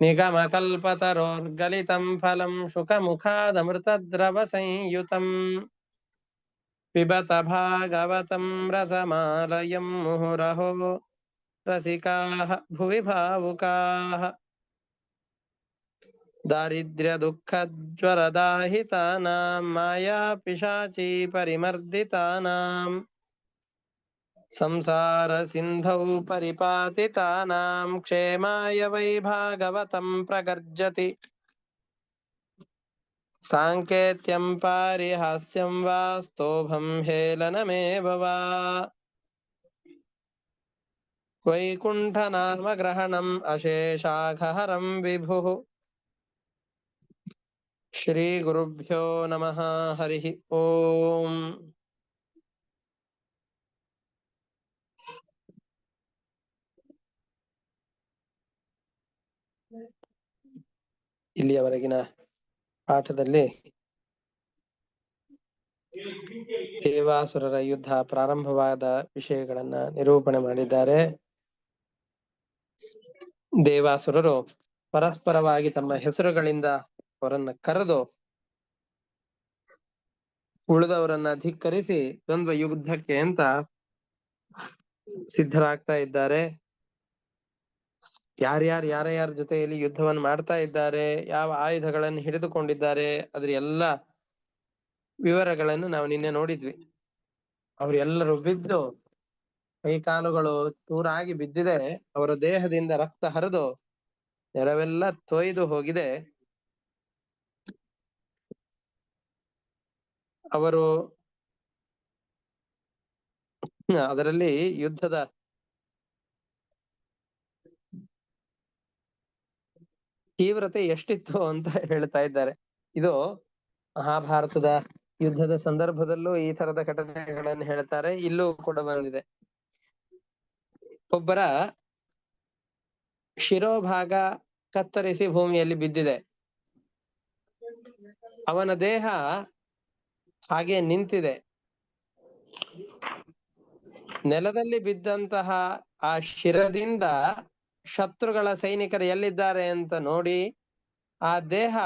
निगमकल्पतरोर्गलितं फलं शुकमुखादमृतद्रवसंयुतम्। पिबत भागवतं रसमालयं मुहुरहो रसिकाः भुवि भावुकाः दारिद्र्यदुःखज्वरदाहितानां मायापिशाची परिमर्दितानाम् संसारसिन्धौ परिपातितानां क्षेमाय वै भागवतं प्रगर्जति। साङ्केत्यं पारिहास्यं वा, स्तोभं हेलनमेव वा। वैकुण्ठनामग्रहणम् अशेषाघहरं विभुः। श्रीगुरुभ्यो नमः, हरिः ओम्। ಇಲ್ಲಿಯವರೆಗಿನ ಪಾಠದಲ್ಲಿ ದೇವಾಸುರರ ಯುದ್ಧ ಪ್ರಾರಂಭವಾದ ವಿಷಯಗಳನ್ನ ನಿರೂಪಣೆ ಮಾಡಿದ್ದಾರೆ. ದೇವಾಸುರರು ಪರಸ್ಪರವಾಗಿ ತಮ್ಮ ಹೆಸರುಗಳಿಂದ ಅವರನ್ನ ಕರೆದು ಉಳಿದವರನ್ನ ಧಿಕ್ಕರಿಸಿ ದ್ವಂದ್ವ ಯುದ್ಧಕ್ಕೆ ಅಂತ ಸಿದ್ಧರಾಗ್ತಾ ಇದ್ದಾರೆ. ಯಾರ್ಯಾರು ಯಾರ ಜೊತೆಯಲ್ಲಿ ಯುದ್ಧವನ್ನು ಮಾಡ್ತಾ ಇದ್ದಾರೆ, ಯಾವ ಆಯುಧಗಳನ್ನು ಹಿಡಿದುಕೊಂಡಿದ್ದಾರೆ, ಅದ್ರ ಎಲ್ಲ ವಿವರಗಳನ್ನು ನಾವು ನಿನ್ನೆ ನೋಡಿದ್ವಿ. ಅವರೆಲ್ಲರೂ ಬಿದ್ದು ಕೈಕಾಲುಗಳು ಚೂರಾಗಿ ಬಿದ್ದಿದೆ, ಅವರ ದೇಹದಿಂದ ರಕ್ತ ಹರಿದು ನೆರವೆಲ್ಲ ತೊಯ್ದು ಹೋಗಿದೆ. ಅವರು ಅದರಲ್ಲಿ ಯುದ್ಧದ ತೀವ್ರತೆ ಎಷ್ಟಿತ್ತು ಅಂತ ಹೇಳ್ತಾ ಇದ್ದಾರೆ. ಇದು ಮಹಾಭಾರತದ ಯುದ್ಧದ ಸಂದರ್ಭದಲ್ಲೂ ಈ ತರದ ಘಟನೆಗಳನ್ನು ಹೇಳ್ತಾರೆ. ಇಲ್ಲೂ ಕೂಡ ಬಂದಿದೆ. ಒಬ್ಬರ ಶಿರೋಭಾಗ ಕತ್ತರಿಸಿ ಭೂಮಿಯಲ್ಲಿ ಬಿದ್ದಿದೆ. ಅವನ ದೇಹ ಹಾಗೆ ನಿಂತಿದೆ. ನೆಲದಲ್ಲಿ ಬಿದ್ದಂತಹ ಆ ಶಿರದಿಂದ ಶತ್ರುಗಳ ಸೈನಿಕರು ಎಲ್ಲಿದ್ದಾರೆ ಅಂತ ನೋಡಿ ಆ ದೇಹ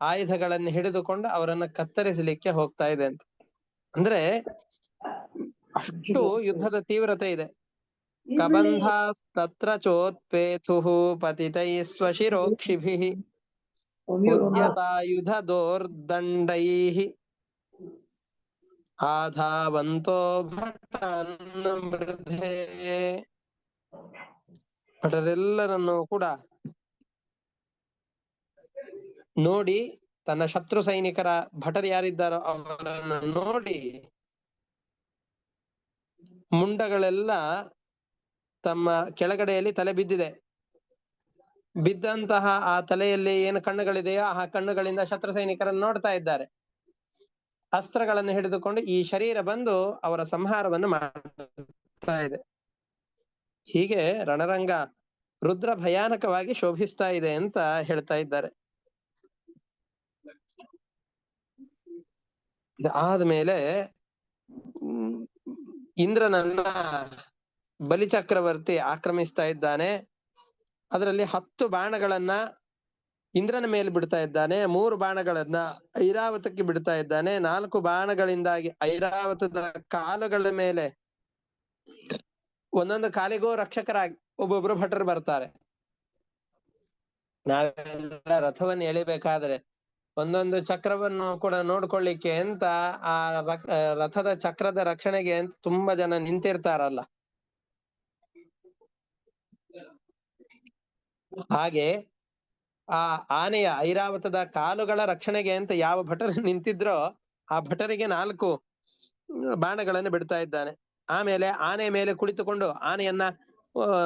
ಆಯುಧಗಳನ್ನು ಹಿಡಿದುಕೊಂಡು ಅವರನ್ನ ಕತ್ತರಿಸಲಿಕ್ಕೆ ಹೋಗ್ತಾ ಇದೆ ಅಂತ. ಅಂದ್ರೆ ಅಷ್ಟು ಯುದ್ಧದ ತೀವ್ರತೆ ಇದೆ. ಕಬಂಧಾಸ್ತತ್ರ ಚೋತ್ಪೇಥು ಪತಿತೈ ಸ್ವಶಿರೋಕ್ಷಿಭಿ ಉದ್ಯತಾಯುಧ ದೋರ್ದಂಡೈ ಆಧಾವಂತೋ ಮೃಧೆ ಭಟರೆಲ್ಲರನ್ನು ಕೂಡ ನೋಡಿ ತನ್ನ ಶತ್ರು ಸೈನಿಕರ ಭಟರು ಯಾರಿದ್ದಾರೋ ಅವರನ್ನು ನೋಡಿ ಮುಂಡಗಳೆಲ್ಲ ತಮ್ಮ ಕೆಳಗಡೆಯಲ್ಲಿ ತಲೆ ಬಿದ್ದಿದೆ. ಬಿದ್ದಂತಹ ಆ ತಲೆಯಲ್ಲಿ ಏನು ಕಣ್ಣುಗಳಿದೆಯೋ ಆ ಕಣ್ಣುಗಳಿಂದ ಶತ್ರು ಸೈನಿಕರನ್ನು ನೋಡ್ತಾ ಇದ್ದಾರೆ. ಅಸ್ತ್ರಗಳನ್ನು ಹಿಡಿದುಕೊಂಡು ಈ ಶರೀರ ಬಂದು ಅವರ ಸಂಹಾರವನ್ನು ಮಾಡ್ತಾ ಇದೆ. ಹೀಗೆ ರಣರಂಗ ರುದ್ರ ಭಯಾನಕವಾಗಿ ಶೋಭಿಸ್ತಾ ಇದೆ ಅಂತ ಹೇಳ್ತಾ ಇದ್ದಾರೆ. ಆದ್ಮೇಲೆ ಇಂದ್ರನನ್ನ ಬಲಿಚಕ್ರವರ್ತಿ ಆಕ್ರಮಿಸ್ತಾ ಇದ್ದಾನೆ. ಅದರಲ್ಲಿ ಹತ್ತು ಬಾಣಗಳನ್ನ ಇಂದ್ರನ ಮೇಲೆ ಬಿಡ್ತಾ ಇದ್ದಾನೆ. ಮೂರು ಬಾಣಗಳನ್ನ ಐರಾವತಕ್ಕೆ ಬಿಡ್ತಾ ಇದ್ದಾನೆ. ನಾಲ್ಕು ಬಾಣಗಳಿಂದಾಗಿ ಐರಾವತದ ಕಾಲುಗಳ ಮೇಲೆ ಒಂದೊಂದು ಕಾಲಿಗೂ ರಕ್ಷಕರಾಗಿ ಒಬ್ಬೊಬ್ರು ಭಟ್ರು ಬರ್ತಾರೆ. ನಾವೆಲ್ಲ ರಥವನ್ನು ಎಳಿಬೇಕಾದ್ರೆ ಒಂದೊಂದು ಚಕ್ರವನ್ನು ಕೂಡ ನೋಡ್ಕೊಳ್ಳಿಕ್ಕೆ ಅಂತ ಆ ರಥದ ಚಕ್ರದ ರಕ್ಷಣೆಗೆ ಅಂತ ತುಂಬಾ ಜನ ನಿಂತಿರ್ತಾರಲ್ಲ. ಹಾಗೆ ಆ ಆನೆಯ ಐರಾವತದ ಕಾಲುಗಳ ರಕ್ಷಣೆಗೆ ಅಂತ ಯಾವ ಭಟರು ನಿಂತಿದ್ರೋ ಆ ಭಟರಿಗೆ ನಾಲ್ಕು ಬಾಣಗಳನ್ನು ಬಿಡ್ತಾ ಇದ್ದಾನೆ. ಆಮೇಲೆ ಆನೆ ಮೇಲೆ ಕುಳಿತುಕೊಂಡು ಆನೆಯನ್ನ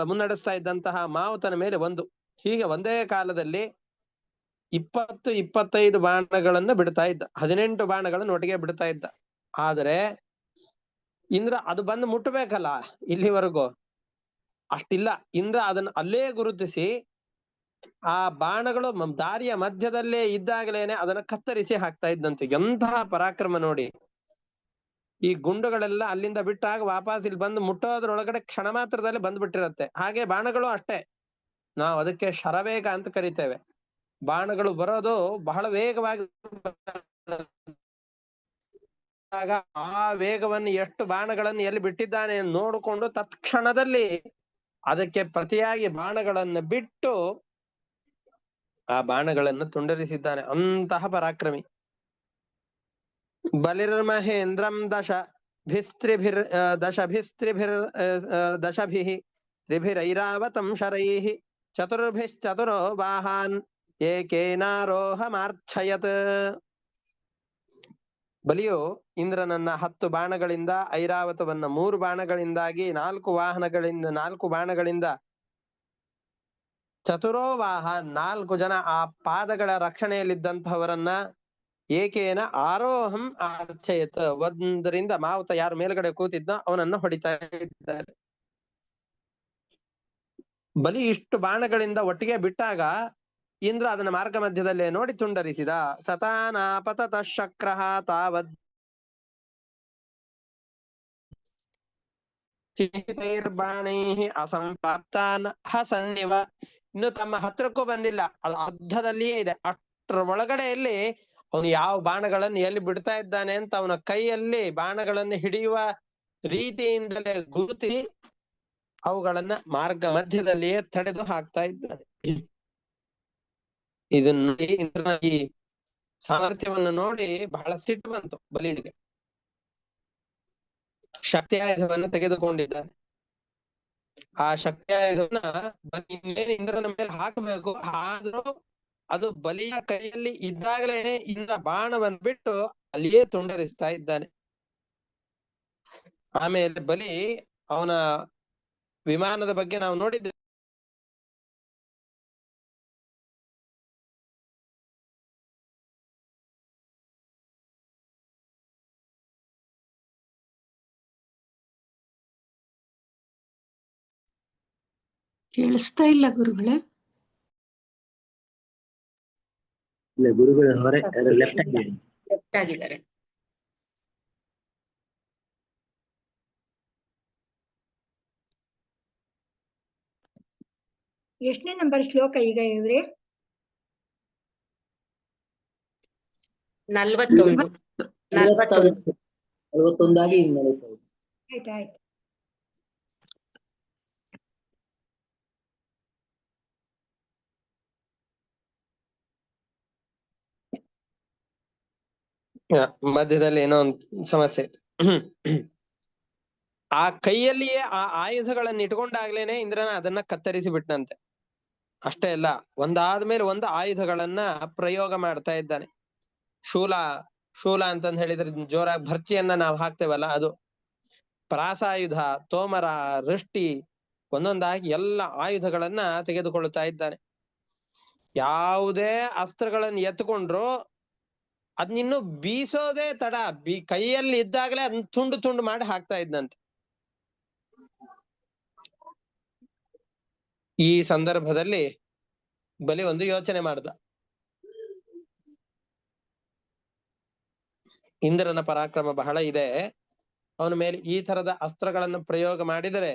ಮುನ್ನಡೆಸ್ತಾ ಇದ್ದಂತಹ ಮಾವುತನ ಮೇಲೆ ಒಂದು ಹೀಗೆ ಒಂದೇ ಕಾಲದಲ್ಲಿ ಇಪ್ಪತ್ತು, ಇಪ್ಪತ್ತೈದು ಬಾಣಗಳನ್ನು ಬಿಡ್ತಾ ಇದ್ದ, ಹದಿನೆಂಟು ಬಾಣಗಳನ್ನು ಒಟ್ಟಿಗೆ ಬಿಡ್ತಾ ಇದ್ದ. ಆದರೆ ಇಂದ್ರ ಅದು ಬಂದು ಮುಟ್ಟಬೇಕಲ್ಲ ಇಲ್ಲಿವರೆಗೂ? ಅಷ್ಟಿಲ್ಲ. ಇಂದ್ರ ಅದನ್ನ ಅಲ್ಲೇ ಗುರುತಿಸಿ, ಆ ಬಾಣಗಳು ದಾರಿಯ ಮಧ್ಯದಲ್ಲೇ ಇದ್ದಾಗಲೇನೆ ಅದನ್ನ ಕತ್ತರಿಸಿ ಹಾಕ್ತಾ ಇದ್ದಂತೆ. ಎಂತಹ ಪರಾಕ್ರಮ ನೋಡಿ. ಈ ಗುಂಡುಗಳೆಲ್ಲ ಅಲ್ಲಿಂದ ಬಿಟ್ಟಾಗ ವಾಪಸ್ ಇಲ್ಲಿ ಬಂದು ಮುಟ್ಟೋದ್ರೊಳಗಡೆ ಕ್ಷಣ ಮಾತ್ರದಲ್ಲಿ ಬಂದ್ಬಿಟ್ಟಿರತ್ತೆ. ಹಾಗೆ ಬಾಣಗಳು ಅಷ್ಟೇ. ನಾವು ಅದಕ್ಕೆ ಶರವೇಗ ಅಂತ ಕರಿತೇವೆ. ಬಾಣಗಳು ಬರೋದು ಬಹಳ ವೇಗವಾಗಿ ಆ ವೇಗವನ್ನು ಎಷ್ಟು ಬಾಣಗಳನ್ನು ಎಲ್ಲಿ ಬಿಟ್ಟಿದ್ದಾನೆ ನೋಡಿಕೊಂಡು ತತ್ಕ್ಷಣದಲ್ಲಿ ಅದಕ್ಕೆ ಪ್ರತಿಯಾಗಿ ಬಾಣಗಳನ್ನು ಬಿಟ್ಟು ಆ ಬಾಣಗಳನ್ನು ತುಂಡರಿಸಿದ್ದಾನೆ. ಅಂತಹ ಪರಾಕ್ರಮಿ. ದಶಭಿಸ್ತ್ರಿಭಿರ್ ಆ, ಆ, ದಶಭಿಃ ತ್ರಿಭಿರೈರಾವತಂ ಶರೈಃ ಚತುರ್ಭಿಶ್ಚತುರೋ ವಾಹಾನ್ ಏಕೇನಾರೋಹಮಾರ್ಛಯತ್ ಬಲಿಯು ಇಂದ್ರನನ್ನ ಹತ್ತು ಬಾಣಗಳಿಂದ ಐರಾವತವನ್ನ ಮೂರು ಬಾಣಗಳಿಂದಾಗಿ ನಾಲ್ಕು ವಾಹನಗಳಿಂದ ನಾಲ್ಕು ಬಾಣಗಳಿಂದ ಚತುರೋ ವಾಹನ್ ನಾಲ್ಕು ಜನ ಆ ಪಾದಗಳ ರಕ್ಷಣೆಯಲ್ಲಿದ್ದಂತಹವರನ್ನ ಏಕೇನ ಆರೋಹಂ ಆರ್ಚಯತ್. ಒಂದರಿಂದ ಮಾವುತ ಯಾರು ಮೇಲ್ಗಡೆ ಕೂತಿದ್ನೋ ಅವನನ್ನು ಹೊಡಿತಾ ಇದ್ದಾರೆ. ಬಲಿ ಇಷ್ಟು ಬಾಣಗಳಿಂದ ಒಟ್ಟಿಗೆ ಬಿಟ್ಟಾಗ ಇಂದ್ರ ಅದನ್ನ ಮಾರ್ಗ ಮಧ್ಯದಲ್ಲೇ ನೋಡಿ ತುಂಡರಿಸಿದ. ಸತಾನಾಪತತ ಶಕ್ರ ತಾವದ್. ಚಿತೈರ್ಬಾಣೈಃ ಅಸಂಪ್ರಾಪ್ತಾನ್ ಹಸನ್ನಿವ. ಇನ್ನು ತಮ್ಮ ಹತ್ರಕ್ಕೂ ಬಂದಿಲ್ಲ. ಅದು ಅರ್ಧದಲ್ಲಿಯೇ ಇದೆ. ಅಷ್ಟರ ಒಳಗಡೆಯಲ್ಲಿ ಅವನು ಯಾವ ಬಾಣಗಳನ್ನು ಎಲ್ಲಿ ಬಿಡ್ತಾ ಇದ್ದಾನೆ ಅಂತ ಅವನ ಕೈಯಲ್ಲಿ ಬಾಣಗಳನ್ನು ಹಿಡಿಯುವ ರೀತಿಯಿಂದಲೇ ಗುರುತಿ ಅವುಗಳನ್ನ ಮಾರ್ಗ ಮಧ್ಯದಲ್ಲಿಯೇ ತಡೆದು ಹಾಕ್ತಾ ಇದ್ದಾನೆ. ಇದನ್ನ ಈ ಸಾಮರ್ಥ್ಯವನ್ನು ನೋಡಿ ಬಹಳ ಸಿಟ್ಟು ಬಂತು ಬಲಿದಿಗೆ ಶಕ್ತಿ ಆಯುಧವನ್ನು ತೆಗೆದುಕೊಂಡಿದ್ದಾನೆ. ಆ ಶಕ್ತಿ ಆಯುಧವನ್ನ ಇಂದ್ರನ ಮೇಲೆ ಹಾಕಬೇಕು, ಆದ್ರೂ ಅದು ಬಲಿಯ ಕೈಯಲ್ಲಿ ಇದ್ದಾಗಲೇ ಇಂದ್ರ ಬಾಣವನ್ನು ಬಿಟ್ಟು ಅಲ್ಲಿಯೇ ತುಂಡರಿಸ್ತಾ ಇದ್ದಾನೆ. ಆಮೇಲೆ ಬಲಿ ಅವನ ವಿಮಾನದ ಬಗ್ಗೆ ನಾವು ನೋಡಿದ್ದೆ. ಕೇಳಿಸ್ತಾ ಇಲ್ಲ ಗುರುಗಳೇ. ಇಲ್ಲ ಗುರುಗಳು ಹೊರ ಲೆಫ್ಟ್ ಆಗಿ ಲೆಫ್ಟ್ ಆಗಿದ್ದಾರೆ. ಎಷ್ಟನೇ ನಂಬರ್ ಶ್ಲೋಕ ಈಗ ಇವ್ರೆ? ನಲ್ವತ್ತೊಂದು. ನಲ್ವತ್ತೊಂದು. ಅರವತ್ತೊಂದಾಗಿ ನಲವತ್ತೈದು ಆಯ್ತು ಆಯ್ತು ಮಧ್ಯದಲ್ಲಿ ಏನೋ ಒಂದು ಸಮಸ್ಯೆ ಆ ಕೈಯಲ್ಲಿಯೇ ಆ ಆಯುಧಗಳನ್ನ ಇಟ್ಕೊಂಡಾಗ್ಲೇನೆ ಇಂದ್ರನ ಅದನ್ನ ಕತ್ತರಿಸಿ ಬಿಟ್ನಂತೆ. ಅಷ್ಟೇ ಅಲ್ಲ, ಒಂದಾದ್ಮೇಲೆ ಒಂದು ಆಯುಧಗಳನ್ನ ಪ್ರಯೋಗ ಮಾಡ್ತಾ ಇದ್ದಾನೆ. ಶೂಲ ಶೂಲ ಅಂತಂದ್ ಹೇಳಿದ್ರೆ ಜೋರಾಗಿ ಭರ್ಚಿಯನ್ನ ನಾವು ಹಾಕ್ತೇವಲ್ಲ ಅದು. ಪ್ರಾಸಾಯುಧ, ತೋಮರ, ವೃಷ್ಟಿ ಒಂದೊಂದಾಗಿ ಎಲ್ಲ ಆಯುಧಗಳನ್ನ ತೆಗೆದುಕೊಳ್ಳುತ್ತಾ ಇದ್ದಾನೆ. ಯಾವುದೇ ಅಸ್ತ್ರಗಳನ್ನ ಎತ್ಕೊಂಡ್ರು ಅದ್ನಿನ್ನು ಬೀಸೋದೇ ತಡ. ಬಿ, ಕೈಯಲ್ಲಿ ಇದ್ದಾಗಲೇ ಅದನ್ನ ತುಂಡು ತುಂಡು ಮಾಡಿ ಹಾಕ್ತಾ ಇದ್ನಂತೆ. ಈ ಸಂದರ್ಭದಲ್ಲಿ ಬಲಿ ಒಂದು ಯೋಚನೆ ಮಾಡ್ದ. ಇಂದ್ರನ ಪರಾಕ್ರಮ ಬಹಳ ಇದೆ. ಅವನ ಮೇಲೆ ಈ ತರದ ಅಸ್ತ್ರಗಳನ್ನು ಪ್ರಯೋಗ ಮಾಡಿದರೆ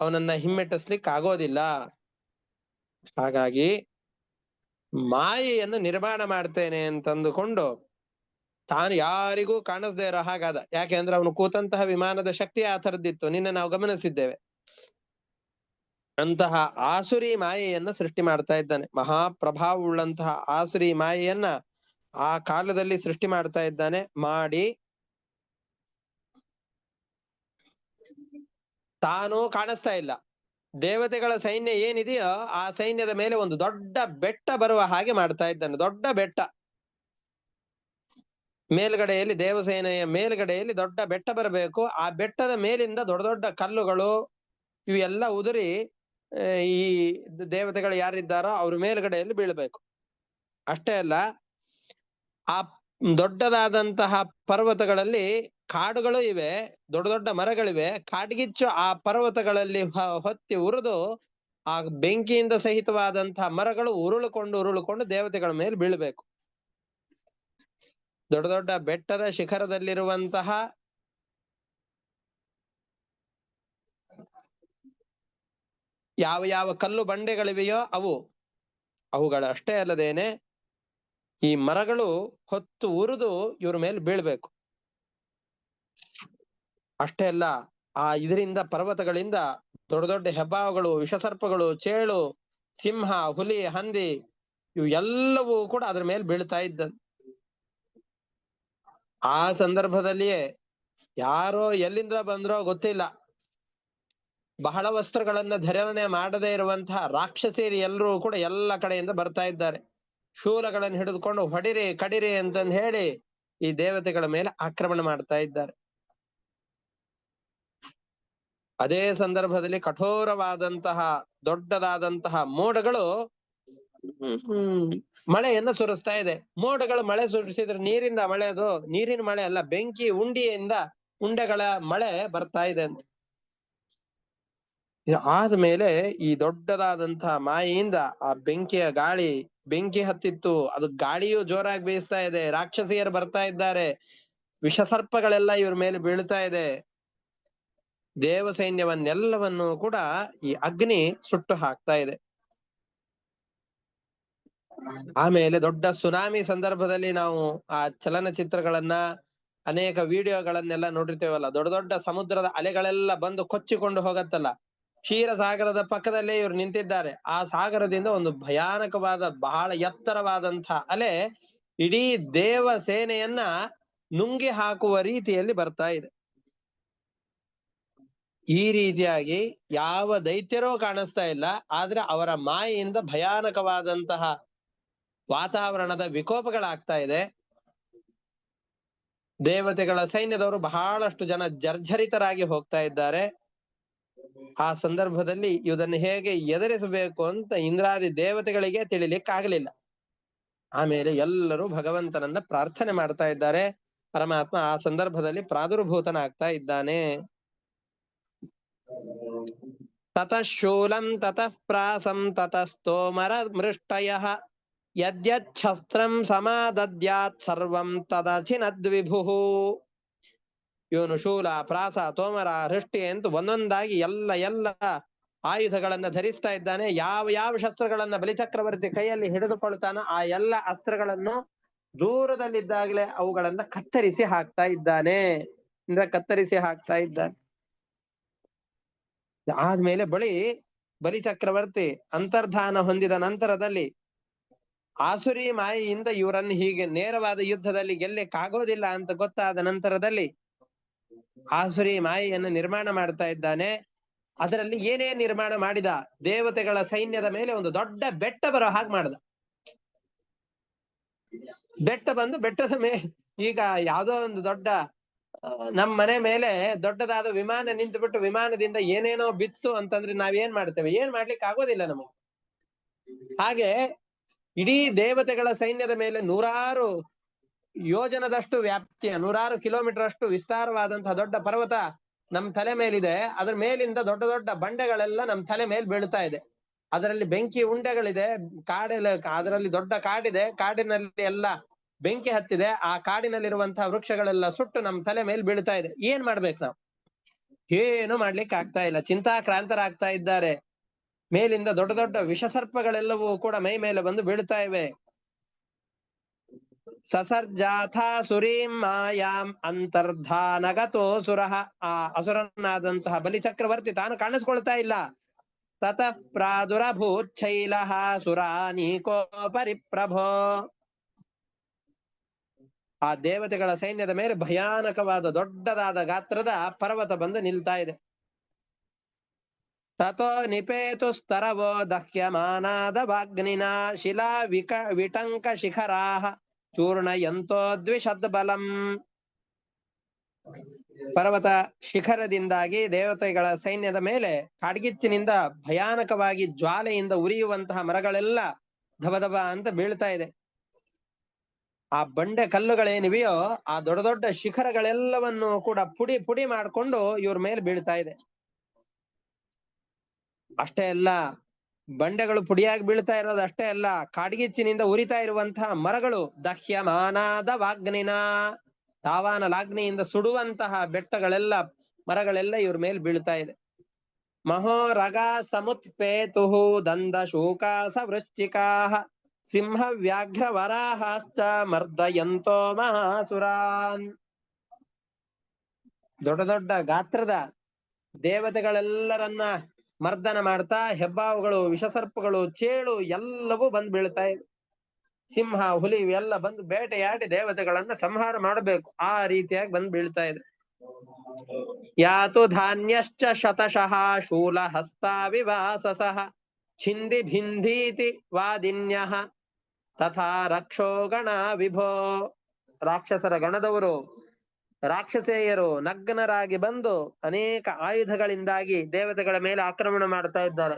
ಅವನನ್ನ ಹಿಮ್ಮೆಟ್ಟಿಸ್ಲಿಕ್ಕೆ ಆಗೋದಿಲ್ಲ ಹಾಗಾಗಿ ಮಾಯೆಯನ್ನು ನಿರ್ಮಾಣ ಮಾಡ್ತೇನೆ ಅಂತಂದುಕೊಂಡು ತಾನು ಯಾರಿಗೂ ಕಾಣಿಸ್ದೇ ಇರೋ ಹಾಗಾದ. ಯಾಕೆ ಅಂದ್ರೆ ಅವನು ಕೂತಂತಹ ವಿಮಾನದ ಶಕ್ತಿ ಆ ಥರದ್ದಿತ್ತು. ನಿನ್ನೆ ನಾವು ಗಮನಿಸಿದ್ದೇವೆ. ಅಂತಹ ಆಸುರಿ ಮಾಯೆಯನ್ನ ಸೃಷ್ಟಿ ಮಾಡ್ತಾ ಇದ್ದಾನೆ. ಮಹಾಪ್ರಭಾವವುಳ್ಳಂತಹ ಆಸುರಿ ಮಾಯೆಯನ್ನ ಆ ಕಾಲದಲ್ಲಿ ಸೃಷ್ಟಿ ಮಾಡ್ತಾ ಇದ್ದಾನೆ. ಮಾಡಿ ತಾನು ಕಾಣಿಸ್ತಾ ಇಲ್ಲ. ದೇವತೆಗಳ ಸೈನ್ಯ ಏನಿದೆಯೋ ಆ ಸೈನ್ಯದ ಮೇಲೆ ಒಂದು ದೊಡ್ಡ ಬೆಟ್ಟ ಬರುವ ಹಾಗೆ ಮಾಡ್ತಾ ಇದ್ದಾನೆ, ದೊಡ್ಡ ಬೆಟ್ಟ. ಮೇಲ್ಗಡೆಯಲ್ಲಿ ದೇವಸೇನೆಯ ಮೇಲ್ಗಡೆಯಲ್ಲಿ ದೊಡ್ಡ ಬೆಟ್ಟ ಬರಬೇಕು. ಆ ಬೆಟ್ಟದ ಮೇಲಿಂದ ದೊಡ್ಡ ದೊಡ್ಡ ಕಲ್ಲುಗಳು ಇವೆಲ್ಲ ಉದುರಿ ಈ ದೇವತೆಗಳು ಯಾರಿದ್ದಾರೋ ಅವ್ರ ಮೇಲ್ಗಡೆಯಲ್ಲಿ ಬೀಳ್ಬೇಕು. ಅಷ್ಟೇ ಅಲ್ಲ, ಆ ದೊಡ್ಡದಾದಂತಹ ಪರ್ವತಗಳಲ್ಲಿ ಕಾಡುಗಳು ಇವೆ, ದೊಡ್ಡ ದೊಡ್ಡ ಮರಗಳಿವೆ. ಕಾಡ್ಗಿಚ್ಚು ಆ ಪರ್ವತಗಳಲ್ಲಿ ಹೊತ್ತಿ ಉರಿದು ಆ ಬೆಂಕಿಯಿಂದ ಸಹಿತವಾದಂತಹ ಮರಗಳು ಉರುಳುಕೊಂಡು ಉರುಳುಕೊಂಡು ದೇವತೆಗಳ ಮೇಲೆ ಬೀಳ್ಬೇಕು. ದೊಡ್ಡ ದೊಡ್ಡ ಬೆಟ್ಟದ ಶಿಖರದಲ್ಲಿರುವಂತಹ ಯಾವ ಯಾವ ಕಲ್ಲು ಬಂಡೆಗಳಿವೆಯೋ ಅವು, ಅವುಗಳ ಅಷ್ಟೇ ಅಲ್ಲದೇನೆ ಈ ಮರಗಳು ಹೊತ್ತು ಉರಿದು ಇವ್ರ ಮೇಲೆ ಬೀಳ್ಬೇಕು. ಅಷ್ಟೇ ಅಲ್ಲ, ಆ ಇದರಿಂದ ಪರ್ವತಗಳಿಂದ ದೊಡ್ಡ ದೊಡ್ಡ ಹೆಬ್ಬಾವುಗಳು, ವಿಷಸರ್ಪಗಳು, ಚೇಳು, ಸಿಂಹ, ಹುಲಿ, ಹಂದಿ ಇವು ಎಲ್ಲವೂ ಕೂಡ ಅದ್ರ ಮೇಲೆ ಬೀಳ್ತಾ ಇದ್ದ ಆ ಸಂದರ್ಭದಲ್ಲಿಯೇ ಯಾರೋ ಎಲ್ಲಿಂದ ಬಂದ್ರೋ ಗೊತ್ತಿಲ್ಲ. ಬಹಳ ವಸ್ತ್ರಗಳನ್ನ ಧರಣೆ ಮಾಡದೇ ಇರುವಂತಹ ರಾಕ್ಷಸಿಯರು ಎಲ್ಲರೂ ಕೂಡ ಎಲ್ಲ ಕಡೆಯಿಂದ ಬರ್ತಾ ಇದ್ದಾರೆ. ಶೂಲಗಳನ್ನು ಹಿಡಿದುಕೊಂಡು ಹೊಡಿರಿ, ಕಡಿರಿ ಅಂತಂದ್ ಹೇಳಿ ಈ ದೇವತೆಗಳ ಮೇಲೆ ಆಕ್ರಮಣ ಮಾಡ್ತಾ ಇದ್ದಾರೆ. ಅದೇ ಸಂದರ್ಭದಲ್ಲಿ ಕಠೋರವಾದಂತಹ ದೊಡ್ಡದಾದಂತಹ ಮೋಡಗಳು ಹ್ಮ್. ಮಳೆಯನ್ನ ಸುರಿಸ್ತಾ ಇದೆ. ಮೋಡಗಳು ಮಳೆ ಸುರಿಸಿದ್ರೆ ನೀರಿಂದ ಮಳೆ ಅದು. ನೀರಿನ ಮಳೆ ಅಲ್ಲ ಬೆಂಕಿ ಉಂಡಿಯಿಂದ ಉಂಡೆಗಳ ಮಳೆ ಬರ್ತಾ ಇದೆ ಅಂತ. ಆದಮೇಲೆ ಆದ್ಮೇಲೆ ಈ ದೊಡ್ಡದಾದಂತಹ ಮಾಯೆಯಿಂದ ಆ ಬೆಂಕಿಯ ಗಾಳಿ ಬೆಂಕಿ ಹತ್ತಿತ್ತು ಅದು ಗಾಳಿಯು ಜೋರಾಗಿ ಬೀಸ್ತಾ ಇದೆ ರಾಕ್ಷಸಿಯರು ಬರ್ತಾ ಇದ್ದಾರೆ ವಿಷಸರ್ಪಗಳೆಲ್ಲ ಇವ್ರ ಮೇಲೆ ಬೀಳ್ತಾ ಇದೆ. ದೇವ ಸೈನ್ಯವನ್ನೆಲ್ಲವನ್ನು ಕೂಡ ಈ ಅಗ್ನಿ ಸುಟ್ಟು ಹಾಕ್ತಾ ಇದೆ. ಆಮೇಲೆ ದೊಡ್ಡ ಸುನಾಮಿ ಸಂದರ್ಭದಲ್ಲಿ ನಾವು ಆ ಚಲನಚಿತ್ರಗಳನ್ನ, ಅನೇಕ ವಿಡಿಯೋಗಳನ್ನೆಲ್ಲ ನೋಡಿರ್ತೇವಲ್ಲ, ದೊಡ್ಡ ದೊಡ್ಡ ಸಮುದ್ರದ ಅಲೆಗಳೆಲ್ಲ ಬಂದು ಕೊಚ್ಚಿಕೊಂಡು ಹೋಗತ್ತಲ್ಲ ಕ್ಷೀರ ಸಾಗರದ ಪಕ್ಕದಲ್ಲೇ ಇವ್ರು ನಿಂತಿದ್ದಾರೆ. ಆ ಸಾಗರದಿಂದ ಒಂದು ಭಯಾನಕವಾದ, ಬಹಳ ಎತ್ತರವಾದಂತಹ ಅಲೆ ಇಡೀ ದೇವ ಸೇನೆಯನ್ನ ನುಂಗಿ ಹಾಕುವ ರೀತಿಯಲ್ಲಿ ಬರ್ತಾ ಇದೆ. ಈ ರೀತಿಯಾಗಿ ಯಾವ ದೈತ್ಯರೂ ಕಾಣಿಸ್ತಾ ಇಲ್ಲ, ಆದ್ರೆ ಅವರ ಮಾಯೆಯಿಂದ ಭಯಾನಕವಾದಂತಹ ವಾತಾವರಣದ ವಿಕೋಪಗಳಾಗ್ತಾ ಇದೆ. ದೇವತೆಗಳ ಸೈನ್ಯದವರು ಬಹಳಷ್ಟು ಜನ ಜರ್ಜರಿತರಾಗಿ ಹೋಗ್ತಾ ಇದ್ದಾರೆ. ಆ ಸಂದರ್ಭದಲ್ಲಿ ಇದನ್ನು ಹೇಗೆ ಎದುರಿಸಬೇಕು ಅಂತ ಇಂದ್ರಾದಿ ದೇವತೆಗಳಿಗೆ ತಿಳಿಲಿಕ್ಕಾಗಲಿಲ್ಲ. ಆಮೇಲೆ ಎಲ್ಲರೂ ಭಗವಂತನನ್ನ ಪ್ರಾರ್ಥನೆ ಮಾಡ್ತಾ ಇದ್ದಾರೆ. ಪರಮಾತ್ಮ ಆ ಸಂದರ್ಭದಲ್ಲಿ ಪ್ರಾದುರ್ಭೂತನಾಗ್ತಾ ಇದ್ದಾನೆ. ತತಃ ಶೂಲಂ ತತಃ ಪ್ರಾಸಂ ತತಸ್ತೋಮರ ಮೃಷ್ಟಯ ಯದ್ಯಚ್ಛಸ್ತ್ರಂ ಸಮಾದದ್ಯಾತ್ ಸರ್ವಂ ತದಚಿನದ್ವಿಭು ಇವನು ಶೂಲ ಪ್ರಾಸ ತೋಮರ ಹೃಷ್ಟಿ ಅಂತ ಒಂದೊಂದಾಗಿ ಎಲ್ಲ ಎಲ್ಲ ಆಯುಧಗಳನ್ನ ಧರಿಸ್ತಾ ಇದ್ದಾನೆ। ಯಾವ ಯಾವ ಶಸ್ತ್ರಗಳನ್ನ ಬಲಿಚಕ್ರವರ್ತಿ ಕೈಯಲ್ಲಿ ಹಿಡಿದುಕೊಳ್ತಾನೋ ಆ ಎಲ್ಲ ಅಸ್ತ್ರಗಳನ್ನು ದೂರದಲ್ಲಿದ್ದಾಗಲೇ ಅವುಗಳನ್ನ ಕತ್ತರಿಸಿ ಹಾಕ್ತಾ ಇದ್ದಾನೆ। ಅಂದ್ರೆ ಕತ್ತರಿಸಿ ಹಾಕ್ತಾ ಇದ್ದಾನೆ। ಆದ್ಮೇಲೆ ಬಳಿ ಬಲಿಚಕ್ರವರ್ತಿ ಅಂತರ್ಧಾನ ಹೊಂದಿದ ನಂತರದಲ್ಲಿ ಆಸುರಿ ಮಾಯೆಯಿಂದ ಇವರನ್ನು ಹೀಗೆ ನೇರವಾದ ಯುದ್ಧದಲ್ಲಿ ಗೆಲ್ಲಕ್ಕಾಗೋದಿಲ್ಲ ಅಂತ ಗೊತ್ತಾದ ನಂತರದಲ್ಲಿ ಆಸುರಿ ಮಾಯೆಯನ್ನು ನಿರ್ಮಾಣ ಮಾಡ್ತಾ ಇದ್ದಾನೆ. ಅದರಲ್ಲಿ ಏನೇ ನಿರ್ಮಾಣ ಮಾಡಿದ ದೇವತೆಗಳ ಸೈನ್ಯದ ಮೇಲೆ ಒಂದು ದೊಡ್ಡ ಬೆಟ್ಟ ಬರೋ ಹಾಗೆ ಮಾಡ್ದ. ಬೆಟ್ಟ ಬಂದು ಬೆಟ್ಟದ ಮೇ ಈಗ ಯಾವುದೋ ಒಂದು ದೊಡ್ಡ ನಮ್ ಮನೆ ಮೇಲೆ ದೊಡ್ಡದಾದ ವಿಮಾನ ನಿಂತು ಬಿಟ್ಟು ವಿಮಾನದಿಂದ ಏನೇನೋ ಬಿತ್ತು ಅಂತಂದ್ರೆ ನಾವ್ ಏನ್ ಮಾಡ್ತೇವೆ? ಏನ್ ಮಾಡ್ಲಿಕ್ಕೆ ಆಗೋದಿಲ್ಲ ನಮಗ್. ಹಾಗೆ ಇಡೀ ದೇವತೆಗಳ ಸೈನ್ಯದ ಮೇಲೆ ನೂರಾರು ಯೋಜನದಷ್ಟು ವ್ಯಾಪ್ತಿಯ, ನೂರಾರು ಕಿಲೋಮೀಟರ್ ಅಷ್ಟು ವಿಸ್ತಾರವಾದಂತಹ ದೊಡ್ಡ ಪರ್ವತ ನಮ್ ತಲೆ ಮೇಲಿದೆ. ಅದ್ರ ಮೇಲಿಂದ ದೊಡ್ಡ ದೊಡ್ಡ ಬಂಡೆಗಳೆಲ್ಲ ನಮ್ ತಲೆ ಮೇಲೆ ಬೀಳ್ತಾ ಇದೆ. ಅದರಲ್ಲಿ ಬೆಂಕಿ ಉಂಡೆಗಳಿದೆ. ಕಾಡೆಲ್ಲ, ಅದರಲ್ಲಿ ದೊಡ್ಡ ಕಾಡಿದೆ. ಕಾಡಿನಲ್ಲಿ ಎಲ್ಲ ಬೆಂಕಿ ಹತ್ತಿದೆ, ಆ ಕಾಡಿನಲ್ಲಿರುವಂತಹ ವೃಕ್ಷಗಳೆಲ್ಲ ಸುಟ್ಟು ನಮ್ ತಲೆ ಮೇಲೆ ಬೀಳ್ತಾ ಇದೆ. ಏನ್ ಮಾಡ್ಬೇಕು ನಾವು? ಏನು ಮಾಡ್ಲಿಕ್ಕೆ ಆಗ್ತಾ ಇಲ್ಲ. ಚಿಂತಾಕ್ರಾಂತರಾಗ್ತಾ ಇದ್ದಾರೆ. ಮೇಲಿಂದ ದೊಡ್ಡ ದೊಡ್ಡ ವಿಷಸರ್ಪಗಳೆಲ್ಲವೂ ಕೂಡ ಮೈ ಮೇಲೆ ಬಂದು ಬೀಳ್ತಾ ಇವೆ. ಸಸರ್ಜಾಥ ಸುರೀಂ ಮಾಯಾಂ ಅಂತರ್ಧಾನಗತೋ ಸುರಹ ಆ ಅಸುರನಾದಂತಹ ಬಲಿಚಕ್ರವರ್ತಿ ತಾನು ಕಾಣಿಸ್ಕೊಳ್ತಾ ಇಲ್ಲ. ತತಃ ಸುರ ಸುರಾನೀಕೋ ಪರಿಪ್ರಭೋ. ಆ ದೇವತೆಗಳ ಸೈನ್ಯದ ಮೇಲೆ ಭಯಾನಕವಾದ ದೊಡ್ಡದಾದ ಗಾತ್ರದ ಪರ್ವತ ಬಂದು ನಿಲ್ತಾ ಇದೆ. ತಥೋ ನಿಪೇತು ಸ್ತರವೋ ದಹ್ಯಮಾನಾದ ವಾಗ್ನಿನ ಶಿಲಾ ವಿಕ ವಿಟಂಕ ಶಿಖರಾಹ ಚೂರ್ಣಯಂತೋ ದ್ವಿಷದ್ ಬಲಂ. ಪರ್ವತ ಶಿಖರದಿಂದಾಗಿ ದೇವತೆಗಳ ಸೈನ್ಯದ ಮೇಲೆ ಕಾಡ್ಗಿಚ್ಚಿನಿಂದ ಭಯಾನಕವಾಗಿ ಜ್ವಾಲೆಯಿಂದ ಉರಿಯುವಂತಹ ಮರಗಳೆಲ್ಲ ಧಬಧಬ ಅಂತ ಬೀಳ್ತಾ ಇದೆ. ಆ ಬಂಡೆ ಕಲ್ಲುಗಳೇನಿವೆಯೋ, ಆ ದೊಡ್ಡ ದೊಡ್ಡ ಶಿಖರಗಳೆಲ್ಲವನ್ನು ಕೂಡ ಪುಡಿ ಪುಡಿ ಮಾಡ್ಕೊಂಡು ಇವ್ರ ಮೇಲೆ ಬೀಳ್ತಾ ಇದೆ. ಅಷ್ಟೇ ಅಲ್ಲ, ಬಂಡೆಗಳು ಪುಡಿಯಾಗಿ ಬೀಳ್ತಾ ಇರೋದು ಅಷ್ಟೇ ಅಲ್ಲ, ಕಾಡ್ಗಿಚ್ಚಿನಿಂದ ಉರಿತಾ ಇರುವಂತಹ ಮರಗಳು ದಹ್ಯಮಾನಾದ ವಾಗ್ನಿನ, ತಾವಾನ ಲಾಗ್ನಿಯಿಂದ ಸುಡುವಂತಹ ಬೆಟ್ಟಗಳೆಲ್ಲ, ಮರಗಳೆಲ್ಲ ಇವ್ರ ಮೇಲೆ ಬೀಳ್ತಾ ಇದೆ. ಮಹೋರಗ ಸಮುತ್ಪೇತು ದಂದ ಶೂಕಾಸ ವೃಶ್ಚಿಕಾಹ ಸಿಂಹ ವ್ಯಾಘ್ರ ವರಾಹಾಶ್ಚ ಮರ್ದಯಂತೋ ಮಹಾಸುರಾನ್. ದೊಡ್ಡ ದೊಡ್ಡ ಗಾತ್ರದ ದೇವತೆಗಳೆಲ್ಲರನ್ನ ಮರ್ದನ ಮಾಡ್ತಾ ಹೆಬ್ಬಾವುಗಳು, ವಿಷಸರ್ಪಗಳು, ಚೇಳು ಎಲ್ಲವೂ ಬಂದ್ ಬೀಳ್ತಾ ಇದೆ. ಸಿಂಹ, ಹುಲಿ ಇವೆಲ್ಲ ಬಂದು ಬೇಟೆಯಾಡಿ ದೇವತೆಗಳನ್ನ ಸಂಹಾರ ಮಾಡಬೇಕು. ಆ ರೀತಿಯಾಗಿ ಬಂದ್ ಬೀಳ್ತಾ ಇದೆ. ಯಾತು ಧಾನ್ಯಶ್ಚ ಶತಶಃ ಶೂಲ ಹಸ್ತಾವಿವಾಸಸಃ ಛಿಂದಿ ಭಿಂದೀತಿ ವಾದಿನ್ಯಃ ತಥಾ ರಕ್ಷೋ ಗಣ ವಿಭೋ ರಾಕ್ಷಸರ ಗಣದವರು ರಾಕ್ಷಸೇಯರು ನಗ್ನರಾಗಿ ಬಂದು ಅನೇಕ ಆಯುಧಗಳಿಂದಾಗಿ ದೇವತೆಗಳ ಮೇಲೆ ಆಕ್ರಮಣ ಮಾಡ್ತಾ ಇದ್ದಾರೆ.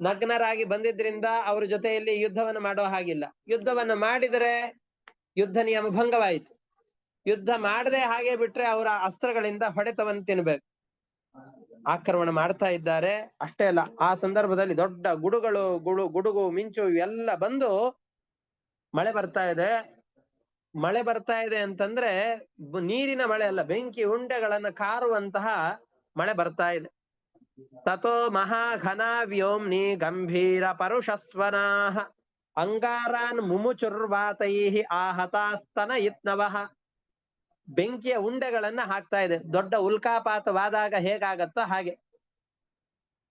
ನಗ್ನರಾಗಿ ಬಂದಿದ್ರಿಂದ ಅವ್ರ ಜೊತೆಯಲ್ಲಿ ಯುದ್ಧವನ್ನು ಮಾಡೋ ಹಾಗಿಲ್ಲ. ಯುದ್ಧವನ್ನು ಮಾಡಿದರೆ ಯುದ್ಧ ನಿಯಮ ಭಂಗವಾಯಿತು. ಯುದ್ಧ ಮಾಡದೆ ಹಾಗೆ ಬಿಟ್ರೆ ಅವರ ಅಸ್ತ್ರಗಳಿಂದ ಹೊಡೆತವನ್ನು ತಿನ್ಬೇಕು. ಆಕ್ರಮಣ ಮಾಡ್ತಾ ಇದ್ದಾರೆ. ಅಷ್ಟೇ ಅಲ್ಲ, ಆ ಸಂದರ್ಭದಲ್ಲಿ ದೊಡ್ಡ ಗುಡುಗಳು, ಗುಡು, ಗುಡುಗು, ಮಿಂಚು ಇವೆಲ್ಲ ಬಂದು ಮಳೆ ಬರ್ತಾ ಇದೆ. ಮಳೆ ಬರ್ತಾ ಇದೆ ಅಂತಂದ್ರೆ ನೀರಿನ ಮಳೆ ಅಲ್ಲ, ಬೆಂಕಿ ಉಂಡೆಗಳನ್ನ ಕಾರುವಂತಹ ಮಳೆ ಬರ್ತಾ ಇದೆ. ತಥೋ ಮಹಾಘನ ವ್ಯೋಮ್ನಿ ಗಂಭೀರ ಪರುಷಸ್ವನಾಹ. ಅಂಗಾರಾನ್ ಮುಮುಚುರ್ವಾತೈ ಆಹತಾಸ್ತನ ಇತ್ನವಃ ಬೆಂಕಿಯ ಉಂಡೆಗಳನ್ನ ಹಾಕ್ತಾ ಇದೆ. ದೊಡ್ಡ ಉಲ್ಕಾಪಾತವಾದಾಗ ಹೇಗಾಗತ್ತೋ ಹಾಗೆ.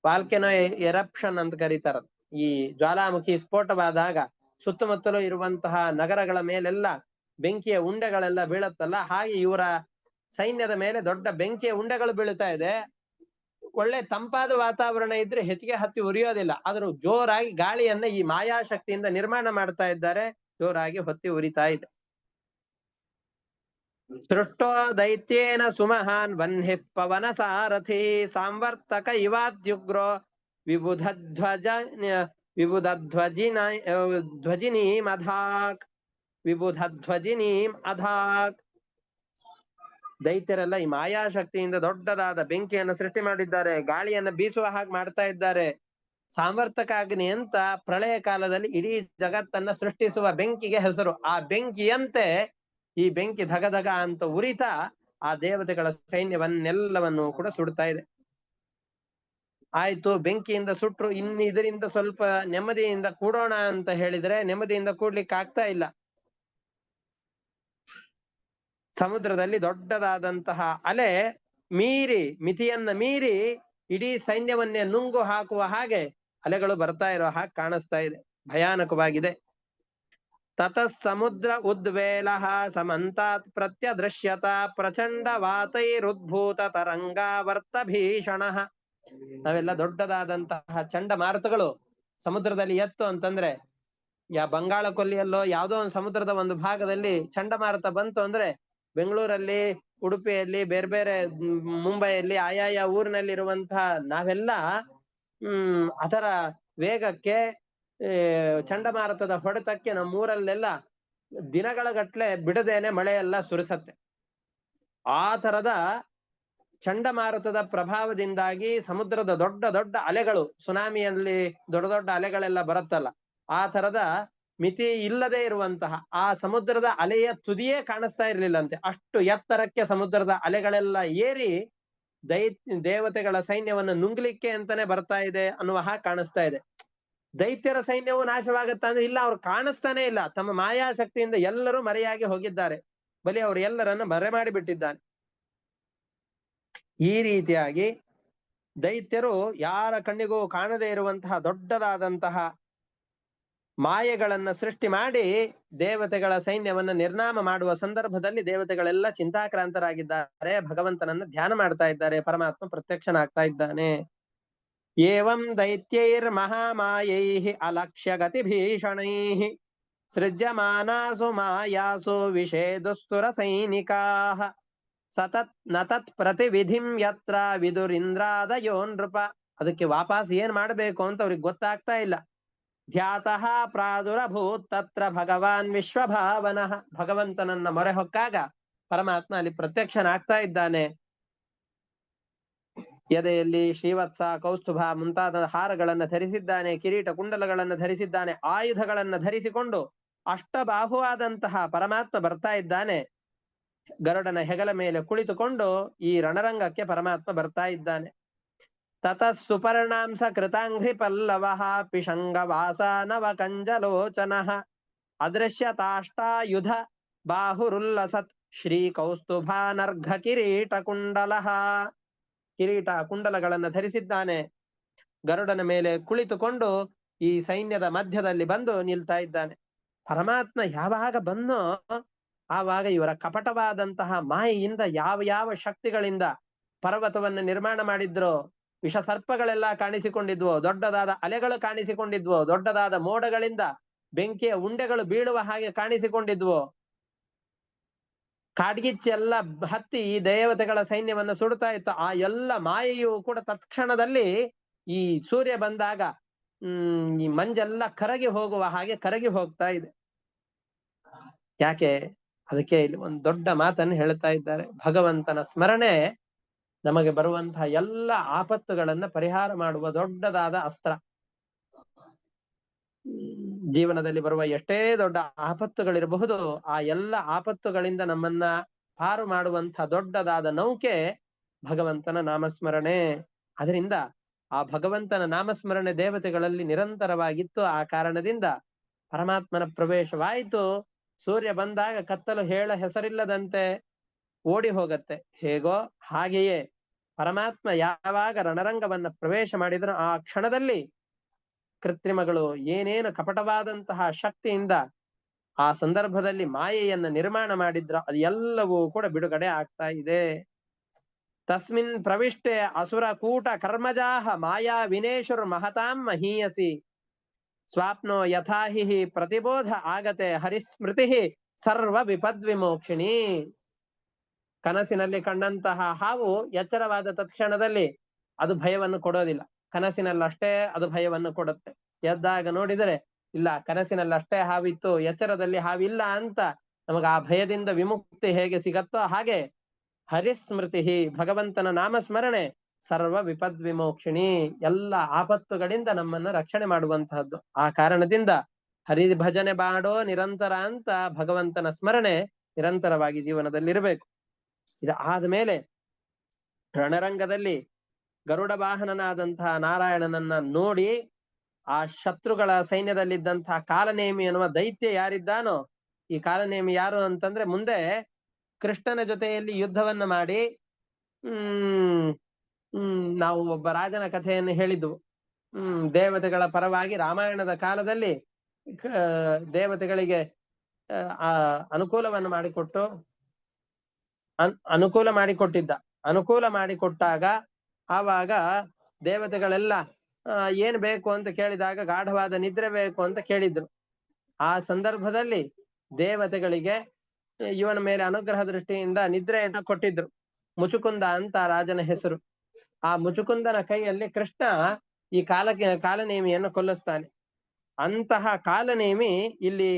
ವಾಲ್ಕೆನೋ ಎರಪ್ಷನ್ ಅಂತ ಕರೀತಾರ. ಈ ಜ್ವಾಲಾಮುಖಿ ಸ್ಫೋಟವಾದಾಗ ಸುತ್ತಮುತ್ತಲೂ ಇರುವಂತಹ ನಗರಗಳ ಮೇಲೆಲ್ಲ ಬೆಂಕಿಯ ಉಂಡೆಗಳೆಲ್ಲ ಬೀಳತ್ತಲ್ಲ. ಹಾಗೆ ಇವರ ಸೈನ್ಯದ ಮೇಲೆ ದೊಡ್ಡ ಬೆಂಕಿಯ ಉಂಡೆಗಳು ಬೀಳ್ತಾ ಇದೆ. ಒಳ್ಳೆ ತಂಪಾದ ವಾತಾವರಣ ಇದ್ರೆ ಹೆಚ್ಚಿಗೆ ಹತ್ತಿ ಉರಿಯೋದಿಲ್ಲ. ಆದ್ರೂ ಜೋರಾಗಿ ಗಾಳಿಯನ್ನ ಈ ಮಾಯಾಶಕ್ತಿಯಿಂದ ನಿರ್ಮಾಣ ಮಾಡ್ತಾ ಇದ್ದಾರೆ. ಜೋರಾಗಿ ಹೊತ್ತಿ ಉರಿತಾ ಇದೆ. ಸೃಷ್ಟೋ ದೈತ್ಯೇನ ಸುಮಹಾನ್ ವನ್ಹಿ ಪವನ ಸಾರಥಿ ಸಾಂವರ್ತಕ ಇವಾದ್ಯುಗ್ರೋ ವಿಬುಧ ಧ್ವಜ ವಿಬುಧ ಧ್ವಜಿನ ಧ್ವಜಿನೀಂ ಅಧಾಕ್ ವಿಬುಧ ಧ್ವಜಿನೀಂ ಅಧಾಕ್. ದೈತ್ಯರೆಲ್ಲ ಈ ಮಾಯಾಶಕ್ತಿಯಿಂದ ದೊಡ್ಡದಾದ ಬೆಂಕಿಯನ್ನು ಸೃಷ್ಟಿ ಮಾಡಿದ್ದಾರೆ, ಗಾಳಿಯನ್ನು ಬೀಸುವ ಹಾಗೆ ಮಾಡ್ತಾ ಇದ್ದಾರೆ. ಸಾಮರ್ಥಕ ಅಗ್ನಿ ಅಂತ ಪ್ರಳಯ ಕಾಲದಲ್ಲಿ ಇಡೀ ಜಗತ್ತನ್ನ ಸೃಷ್ಟಿಸುವ ಬೆಂಕಿಗೆ ಹೆಸರು. ಆ ಬೆಂಕಿಯಂತೆ ಈ ಬೆಂಕಿ ಧಗಧಗ ಅಂತ ಉರಿತಾ ಆ ದೇವತೆಗಳ ಸೈನ್ಯವನ್ನೆಲ್ಲವನ್ನು ಕೂಡ ಸುಡ್ತಾ ಇದೆ. ಆಯ್ತು, ಬೆಂಕಿಯಿಂದ ಸುಟ್ರು ಇನ್ ಇದರಿಂದ ಸ್ವಲ್ಪ ನೆಮ್ಮದಿಯಿಂದ ಕೂಡೋಣ ಅಂತ ಹೇಳಿದ್ರೆ ನೆಮ್ಮದಿಯಿಂದ ಕೂಡ್ಲಿಕ್ಕೆ ಆಗ್ತಾ ಇಲ್ಲ. ಸಮುದ್ರದಲ್ಲಿ ದೊಡ್ಡದಾದಂತಹ ಅಲೆ ಮೀರಿ, ಮಿತಿಯನ್ನ ಮೀರಿ ಇಡೀ ಸೈನ್ಯವನ್ನೇ ನುಂಗು ಹಾಕುವ ಹಾಗೆ ಅಲೆಗಳು ಬರ್ತಾ ಇರೋ ಹಾಗೆ ಕಾಣಿಸ್ತಾ ಇದೆ. ಭಯಾನಕವಾಗಿದೆ. ತತಃ ಸಮುದ್ರ ಉದ್ವೇಲ ಸಮಂತಾತ್ ಪ್ರತ್ಯದೃಶ್ಯತ ಪ್ರಚಂಡ ವಾತೈರುದ್ಭೂತ ತರಂಗಾವರ್ತ ಭೀಷಣ ನಾವೆಲ್ಲ ದೊಡ್ಡದಾದಂತಹ ಚಂಡಮಾರುತಗಳು ಸಮುದ್ರದಲ್ಲಿ ಎತ್ತು ಅಂತಂದ್ರೆ, ಯಾ ಬಂಗಾಳ ಕೊಲ್ಲಿಯಲ್ಲೋ ಯಾವ್ದೋ ಒಂದು ಸಮುದ್ರದ ಒಂದು ಭಾಗದಲ್ಲಿ ಚಂಡಮಾರುತ ಬಂತು ಅಂದ್ರೆ, ಬೆಂಗಳೂರಲ್ಲಿ, ಉಡುಪಿಯಲ್ಲಿ, ಬೇರೆ ಬೇರೆ ಮುಂಬೈಯಲ್ಲಿ, ಆಯಾಯ ಊರಿನಲ್ಲಿ ಇರುವಂತಹ ನಾವೆಲ್ಲ, ಹ್ಮ್, ಅದರ ವೇಗಕ್ಕೆ ಚಂಡಮಾರುತದ ಹೊಡೆತಕ್ಕೆ ನಮ್ಮೂರಲ್ಲೆಲ್ಲ ದಿನಗಳ ಗಟ್ಲೆ ಬಿಡದೇನೆ ಮಳೆಯೆಲ್ಲ ಸುರಿಸತ್ತೆ. ಆ ತರದ ಚಂಡಮಾರುತದ ಪ್ರಭಾವದಿಂದಾಗಿ ಸಮುದ್ರದ ದೊಡ್ಡ ದೊಡ್ಡ ಅಲೆಗಳು, ಸುನಾಮಿಯಲ್ಲಿ ದೊಡ್ಡ ದೊಡ್ಡ ಅಲೆಗಳೆಲ್ಲ ಬರುತ್ತಲ್ಲ, ಆ ತರದ ಮಿತಿ ಇಲ್ಲದೆ ಇರುವಂತಹ ಆ ಸಮುದ್ರದ ಅಲೆಯ ತುದಿಯೇ ಕಾಣಿಸ್ತಾ ಇರ್ಲಿಲ್ಲಂತೆ. ಅಷ್ಟು ಎತ್ತರಕ್ಕೆ ಸಮುದ್ರದ ಅಲೆಗಳೆಲ್ಲ ಏರಿ ದೈ ದೇವತೆಗಳ ಸೈನ್ಯವನ್ನು ನುಂಗ್ಲಿಕ್ಕೆ ಅಂತಾನೆ ಬರ್ತಾ ಇದೆ ಅನ್ನುವ ಹಾಗೆ ಕಾಣಿಸ್ತಾ ಇದೆ. ದೈತ್ಯರ ಸೈನ್ಯವು ನಾಶವಾಗುತ್ತಾ ಅಂದ್ರೆ ಇಲ್ಲ, ಅವ್ರು ಕಾಣಿಸ್ತಾನೆ ಇಲ್ಲ. ತಮ್ಮ ಮಾಯಾಶಕ್ತಿಯಿಂದ ಎಲ್ಲರೂ ಮರೆಯಾಗಿ ಹೋಗಿದ್ದಾರೆ. ಬಲಿ ಅವರು ಎಲ್ಲರನ್ನ ಮರೆ ಮಾಡಿಬಿಟ್ಟಿದ್ದಾನೆ ಈ ರೀತಿಯಾಗಿ ದೈತ್ಯರು ಯಾರ ಕಣ್ಣಿಗೂ ಕಾಣದೇ ಇರುವಂತಹ ದೊಡ್ಡದಾದಂತಹ ಮಾಯೆಗಳನ್ನ ಸೃಷ್ಟಿ ಮಾಡಿ ದೇವತೆಗಳ ಸೈನ್ಯವನ್ನ ನಿರ್ನಾಮ ಮಾಡುವ ಸಂದರ್ಭದಲ್ಲಿ ದೇವತೆಗಳೆಲ್ಲ ಚಿಂತಾಕ್ರಾಂತರಾಗಿದ್ದಾರೆ. ಭಗವಂತನನ್ನ ಧ್ಯಾನ ಮಾಡ್ತಾ ಇದ್ದಾರೆ. ಪರಮಾತ್ಮ ಪ್ರತ್ಯಕ್ಷನಾಗ್ತಾ ಇದ್ದಾನೆ. ಏವಂ ದೈತ್ಯೈರ್ ಮಹಾಮಾಯೈ ಅಲಕ್ಷ್ಯ ಗತಿ ಭೀಷಣೈ ಸೃಜ್ಯಮಾನಾಸು ಮಾಯಾಸು ವಿಷೇದುಸ್ತುರ ಸೈನಿಕಾ ಸತತ್ ನತತ್ ಪ್ರತಿವಿಧಿಂ ಯತ್ರ ವಿದುರಿಂದ್ರಾದಯೋ ನೃಪ ಅದಕ್ಕೆ ವಾಪಸ್ ಏನ್ ಮಾಡಬೇಕು ಅಂತ ಅವ್ರಿಗೆ ಗೊತ್ತಾಗ್ತಾ ಇಲ್ಲ. ಧ್ಯಾತಃ ಪ್ರಾದುರಭೂತ್ ತತ್ರ ಭಗವಾನ್ ವಿಶ್ವಭಾವನಃ. ಭಗವಂತನನ್ನ ಮೊರೆ ಹೊಕ್ಕಾಗ ಪರಮಾತ್ಮ ಅಲ್ಲಿ ಪ್ರತ್ಯಕ್ಷನಾಗ್ತಾ ಇದ್ದಾನೆ. ಎದೆಯಲ್ಲಿ ಶ್ರೀವತ್ಸ ಕೌಸ್ತುಭ ಮುಂತಾದ ಹಾರಗಳನ್ನು ಧರಿಸಿದ್ದಾನೆ, ಕಿರೀಟ ಕುಂಡಲಗಳನ್ನು ಧರಿಸಿದ್ದಾನೆ, ಆಯುಧಗಳನ್ನು ಧರಿಸಿಕೊಂಡು ಅಷ್ಟಬಾಹುವಾದಂತಹ ಪರಮಾತ್ಮ ಬರ್ತಾ ಇದ್ದಾನೆ. ಗರುಡನ ಹೆಗಲ ಮೇಲೆ ಕುಳಿತುಕೊಂಡು ಈ ರಣರಂಗಕ್ಕೆ ಪರಮಾತ್ಮ ಬರ್ತಾ ಇದ್ದಾನೆ. ತತ ಸುಪರ್ಣಾಂಸ ಕೃತಾಂಘ್ರಿ ಪಲ್ಲವ ಪಿಶಂಗ ವಾಸ ನವ ಕಂಜಲೋಚನ ಅದೃಶ್ಯ ತಾಷ್ಟಾಯುಧ ಬಾಹುರುಲ್ಲಸತ್ ಶ್ರೀ ಕೌಸ್ತುಭಾನರ್ಘ ಕಿರೀಟ ಕುಂಡಲ. ಕಿರೀಟ ಕುಂಡಲಗಳನ್ನು ಧರಿಸಿದ್ದಾನೆ. ಗರುಡನ ಮೇಲೆ ಕುಳಿತುಕೊಂಡು ಈ ಸೈನ್ಯದ ಮಧ್ಯದಲ್ಲಿ ಬಂದು ನಿಲ್ತಾ ಇದ್ದಾನೆ. ಪರಮಾತ್ಮ ಯಾವಾಗ ಬಂದೋ ಆವಾಗ ಇವರ ಕಪಟವಾದಂತಹ ಮಾಯೆಯಿಂದ ಯಾವ ಯಾವ ಶಕ್ತಿಗಳಿಂದ ಪರ್ವತವನ್ನು ನಿರ್ಮಾಣ ಮಾಡಿದ್ರು ವಿಷ ಸರ್ಪಗಳೆಲ್ಲ ಕಾಣಿಸಿಕೊಂಡಿದ್ವು, ದೊಡ್ಡದಾದ ಅಲೆಗಳು ಕಾಣಿಸಿಕೊಂಡಿದ್ವು, ದೊಡ್ಡದಾದ ಮೋಡಗಳಿಂದ ಬೆಂಕಿಯ ಉಂಡೆಗಳು ಬೀಳುವ ಹಾಗೆ ಕಾಣಿಸಿಕೊಂಡಿದ್ವು ಕಾಡ್ಗಿಚ್ಚಿ ಎಲ್ಲ ಹತ್ತಿ ಈ ದೇವತೆಗಳ ಸೈನ್ಯವನ್ನ ಸುಡ್ತಾ ಇತ್ತು. ಆ ಎಲ್ಲ ಮಾಯೆಯು ಕೂಡ ತತ್ಕ್ಷಣದಲ್ಲಿ ಈ ಸೂರ್ಯ ಬಂದಾಗ, ಹ್ಮ್, ಈ ಮಂಜೆಲ್ಲ ಕರಗಿ ಹೋಗುವ ಹಾಗೆ ಕರಗಿ ಹೋಗ್ತಾ ಇದೆ. ಯಾಕೆ? ಅದಕ್ಕೆ ಇಲ್ಲಿ ಒಂದು ದೊಡ್ಡ ಮಾತನ್ನು ಹೇಳ್ತಾ ಇದ್ದಾರೆ. ಭಗವಂತನ ಸ್ಮರಣೆ ನಮಗೆ ಬರುವಂತಹ ಎಲ್ಲ ಆಪತ್ತುಗಳನ್ನ ಪರಿಹಾರ ಮಾಡುವ ದೊಡ್ಡದಾದ ಅಸ್ತ್ರ. ಜೀವನದಲ್ಲಿ ಬರುವ ಎಷ್ಟೇ ದೊಡ್ಡ ಆಪತ್ತುಗಳಿರಬಹುದು, ಆ ಎಲ್ಲ ಆಪತ್ತುಗಳಿಂದ ನಮ್ಮನ್ನ ಪಾರು ಮಾಡುವಂತ ದೊಡ್ಡದಾದ ನೌಕೆ ಭಗವಂತನ ನಾಮಸ್ಮರಣೆ. ಅದರಿಂದ ಆ ಭಗವಂತನ ನಾಮಸ್ಮರಣೆ ದೇವತೆಗಳಲ್ಲಿ ನಿರಂತರವಾಗಿತ್ತು. ಆ ಕಾರಣದಿಂದ ಪರಮಾತ್ಮನ ಪ್ರವೇಶವಾಯಿತು. ಸೂರ್ಯ ಬಂದಾಗ ಕತ್ತಲು ಹೇಳ ಹೆಸರಿಲ್ಲದಂತೆ ಓಡಿ ಹೋಗತ್ತೆ. ಹೇಗೋ ಹಾಗೆಯೇ ಪರಮಾತ್ಮ ಯಾವಾಗ ರಣರಂಗವನ್ನ ಪ್ರವೇಶ ಮಾಡಿದ್ರು ಆ ಕ್ಷಣದಲ್ಲಿ ಕೃತ್ರಿಮಗಳು ಏನೇನು ಕಪಟವಾದಂತಹ ಶಕ್ತಿಯಿಂದ ಆ ಸಂದರ್ಭದಲ್ಲಿ ಮಾಯೆಯನ್ನ ನಿರ್ಮಾಣ ಮಾಡಿದ್ರ ಅದು ಎಲ್ಲವೂ ಕೂಡ ಬಿಡುಗಡೆ ಆಗ್ತಾ ಇದೆ. ತಸ್ಮಿನ್ ಪ್ರವಿಷ್ಟೆ ಅಸುರ ಕೂಟ ಕರ್ಮಜಾಹ ಮಾಯಾ ವಿನೇಶುರ್ ಮಹತಾಂ ಮಹೀಯಸಿ. ಸ್ವಾಪ್ನೋ ಯಥಾಹಿ ಪ್ರತಿಬೋಧ ಆಗತೆ ಹರಿಸ್ಮೃತಿ ಸರ್ವ ವಿಪದ್ವಿಮೋಕ್ಷಿಣಿ. ಕನಸಿನಲ್ಲಿ ಕಂಡಂತಹ ಹಾವು ಎಚ್ಚರವಾದ ತತ್ಕ್ಷಣದಲ್ಲಿ ಅದು ಭಯವನ್ನು ಕೊಡೋದಿಲ್ಲ. ಕನಸಿನಲ್ಲಷ್ಟೇ ಅದು ಭಯವನ್ನು ಕೊಡುತ್ತೆ. ಎದ್ದಾಗ ನೋಡಿದರೆ, ಇಲ್ಲ, ಕನಸಿನಲ್ಲಷ್ಟೇ ಹಾವಿತ್ತು, ಎಚ್ಚರದಲ್ಲಿ ಹಾವಿಲ್ಲ ಅಂತ ನಮಗ ಆ ಭಯದಿಂದ ವಿಮುಕ್ತಿ ಹೇಗೆ ಸಿಗತ್ತೋ ಹಾಗೆ ಹರಿಸ್ಮೃತಿ ಭಗವಂತನ ನಾಮಸ್ಮರಣೆ ಸರ್ವ ವಿಪದ್ ವಿಮೋಕ್ಷಿಣಿ ಎಲ್ಲ ಆಪತ್ತುಗಳಿಂದ ನಮ್ಮನ್ನ ರಕ್ಷಣೆ ಮಾಡುವಂತಹದ್ದು. ಆ ಕಾರಣದಿಂದ ಹರಿ ಭಜನೆ ಮಾಡೋ ನಿರಂತರ ಅಂತ ಭಗವಂತನ ಸ್ಮರಣೆ ನಿರಂತರವಾಗಿ ಜೀವನದಲ್ಲಿರಬೇಕು. ಇದು ಆದ್ಮೇಲೆ ರಣರಂಗದಲ್ಲಿ ಗರುಡ ವಾಹನನಾದಂತಹ ನಾರಾಯಣನನ್ನ ನೋಡಿ ಆ ಶತ್ರುಗಳ ಸೈನ್ಯದಲ್ಲಿದ್ದಂತಹ ಕಾಲನೇಮಿ ಎನ್ನುವ ದೈತ್ಯ ಯಾರಿದ್ದಾನೋ, ಈ ಕಾಲನೇಮಿ ಯಾರು ಅಂತಂದ್ರೆ ಮುಂದೆ ಕೃಷ್ಣನ ಜೊತೆಯಲ್ಲಿ ಯುದ್ಧವನ್ನ ಮಾಡಿ, ಹ್ಮ್ ನಾವು ಒಬ್ಬ ರಾಜನ ಕಥೆಯನ್ನು ಹೇಳಿದ್ವು. ಹ್ಮ್, ದೇವತೆಗಳ ಪರವಾಗಿ ರಾಮಾಯಣದ ಕಾಲದಲ್ಲಿ ದೇವತೆಗಳಿಗೆ ಆ, ಅನುಕೂಲವನ್ನು ಮಾಡಿಕೊಟ್ಟು, ಅನ್, ಅನುಕೂಲ ಮಾಡಿಕೊಟ್ಟಿದ್ದ. ಅನುಕೂಲ ಮಾಡಿಕೊಟ್ಟಾಗ ಆವಾಗ ದೇವತೆಗಳೆಲ್ಲ ಏನ್ ಬೇಕು ಅಂತ ಕೇಳಿದಾಗ ಗಾಢವಾದ ನಿದ್ರೆ ಬೇಕು ಅಂತ ಕೇಳಿದ್ರು. ಆ ಸಂದರ್ಭದಲ್ಲಿ ದೇವತೆಗಳಿಗೆ, ಇವನ ಮೇಲೆ ಅನುಗ್ರಹ ದೃಷ್ಟಿಯಿಂದ ನಿದ್ರೆಯನ್ನ ಕೊಟ್ಟಿದ್ರು. ಮುಚುಕುಂದ ಅಂತ ರಾಜನ ಹೆಸರು. ಆ ಮುಚುಕುಂದನ ಕೈಯಲ್ಲಿ ಕೃಷ್ಣ ಈ ಕಾಲ, ಕಾಲನೇಮಿಯನ್ನು ಕೊಲ್ಲಿಸ್ತಾನೆ. ಅಂತಹ ಕಾಲನೇಮಿ ಇಲ್ಲಿ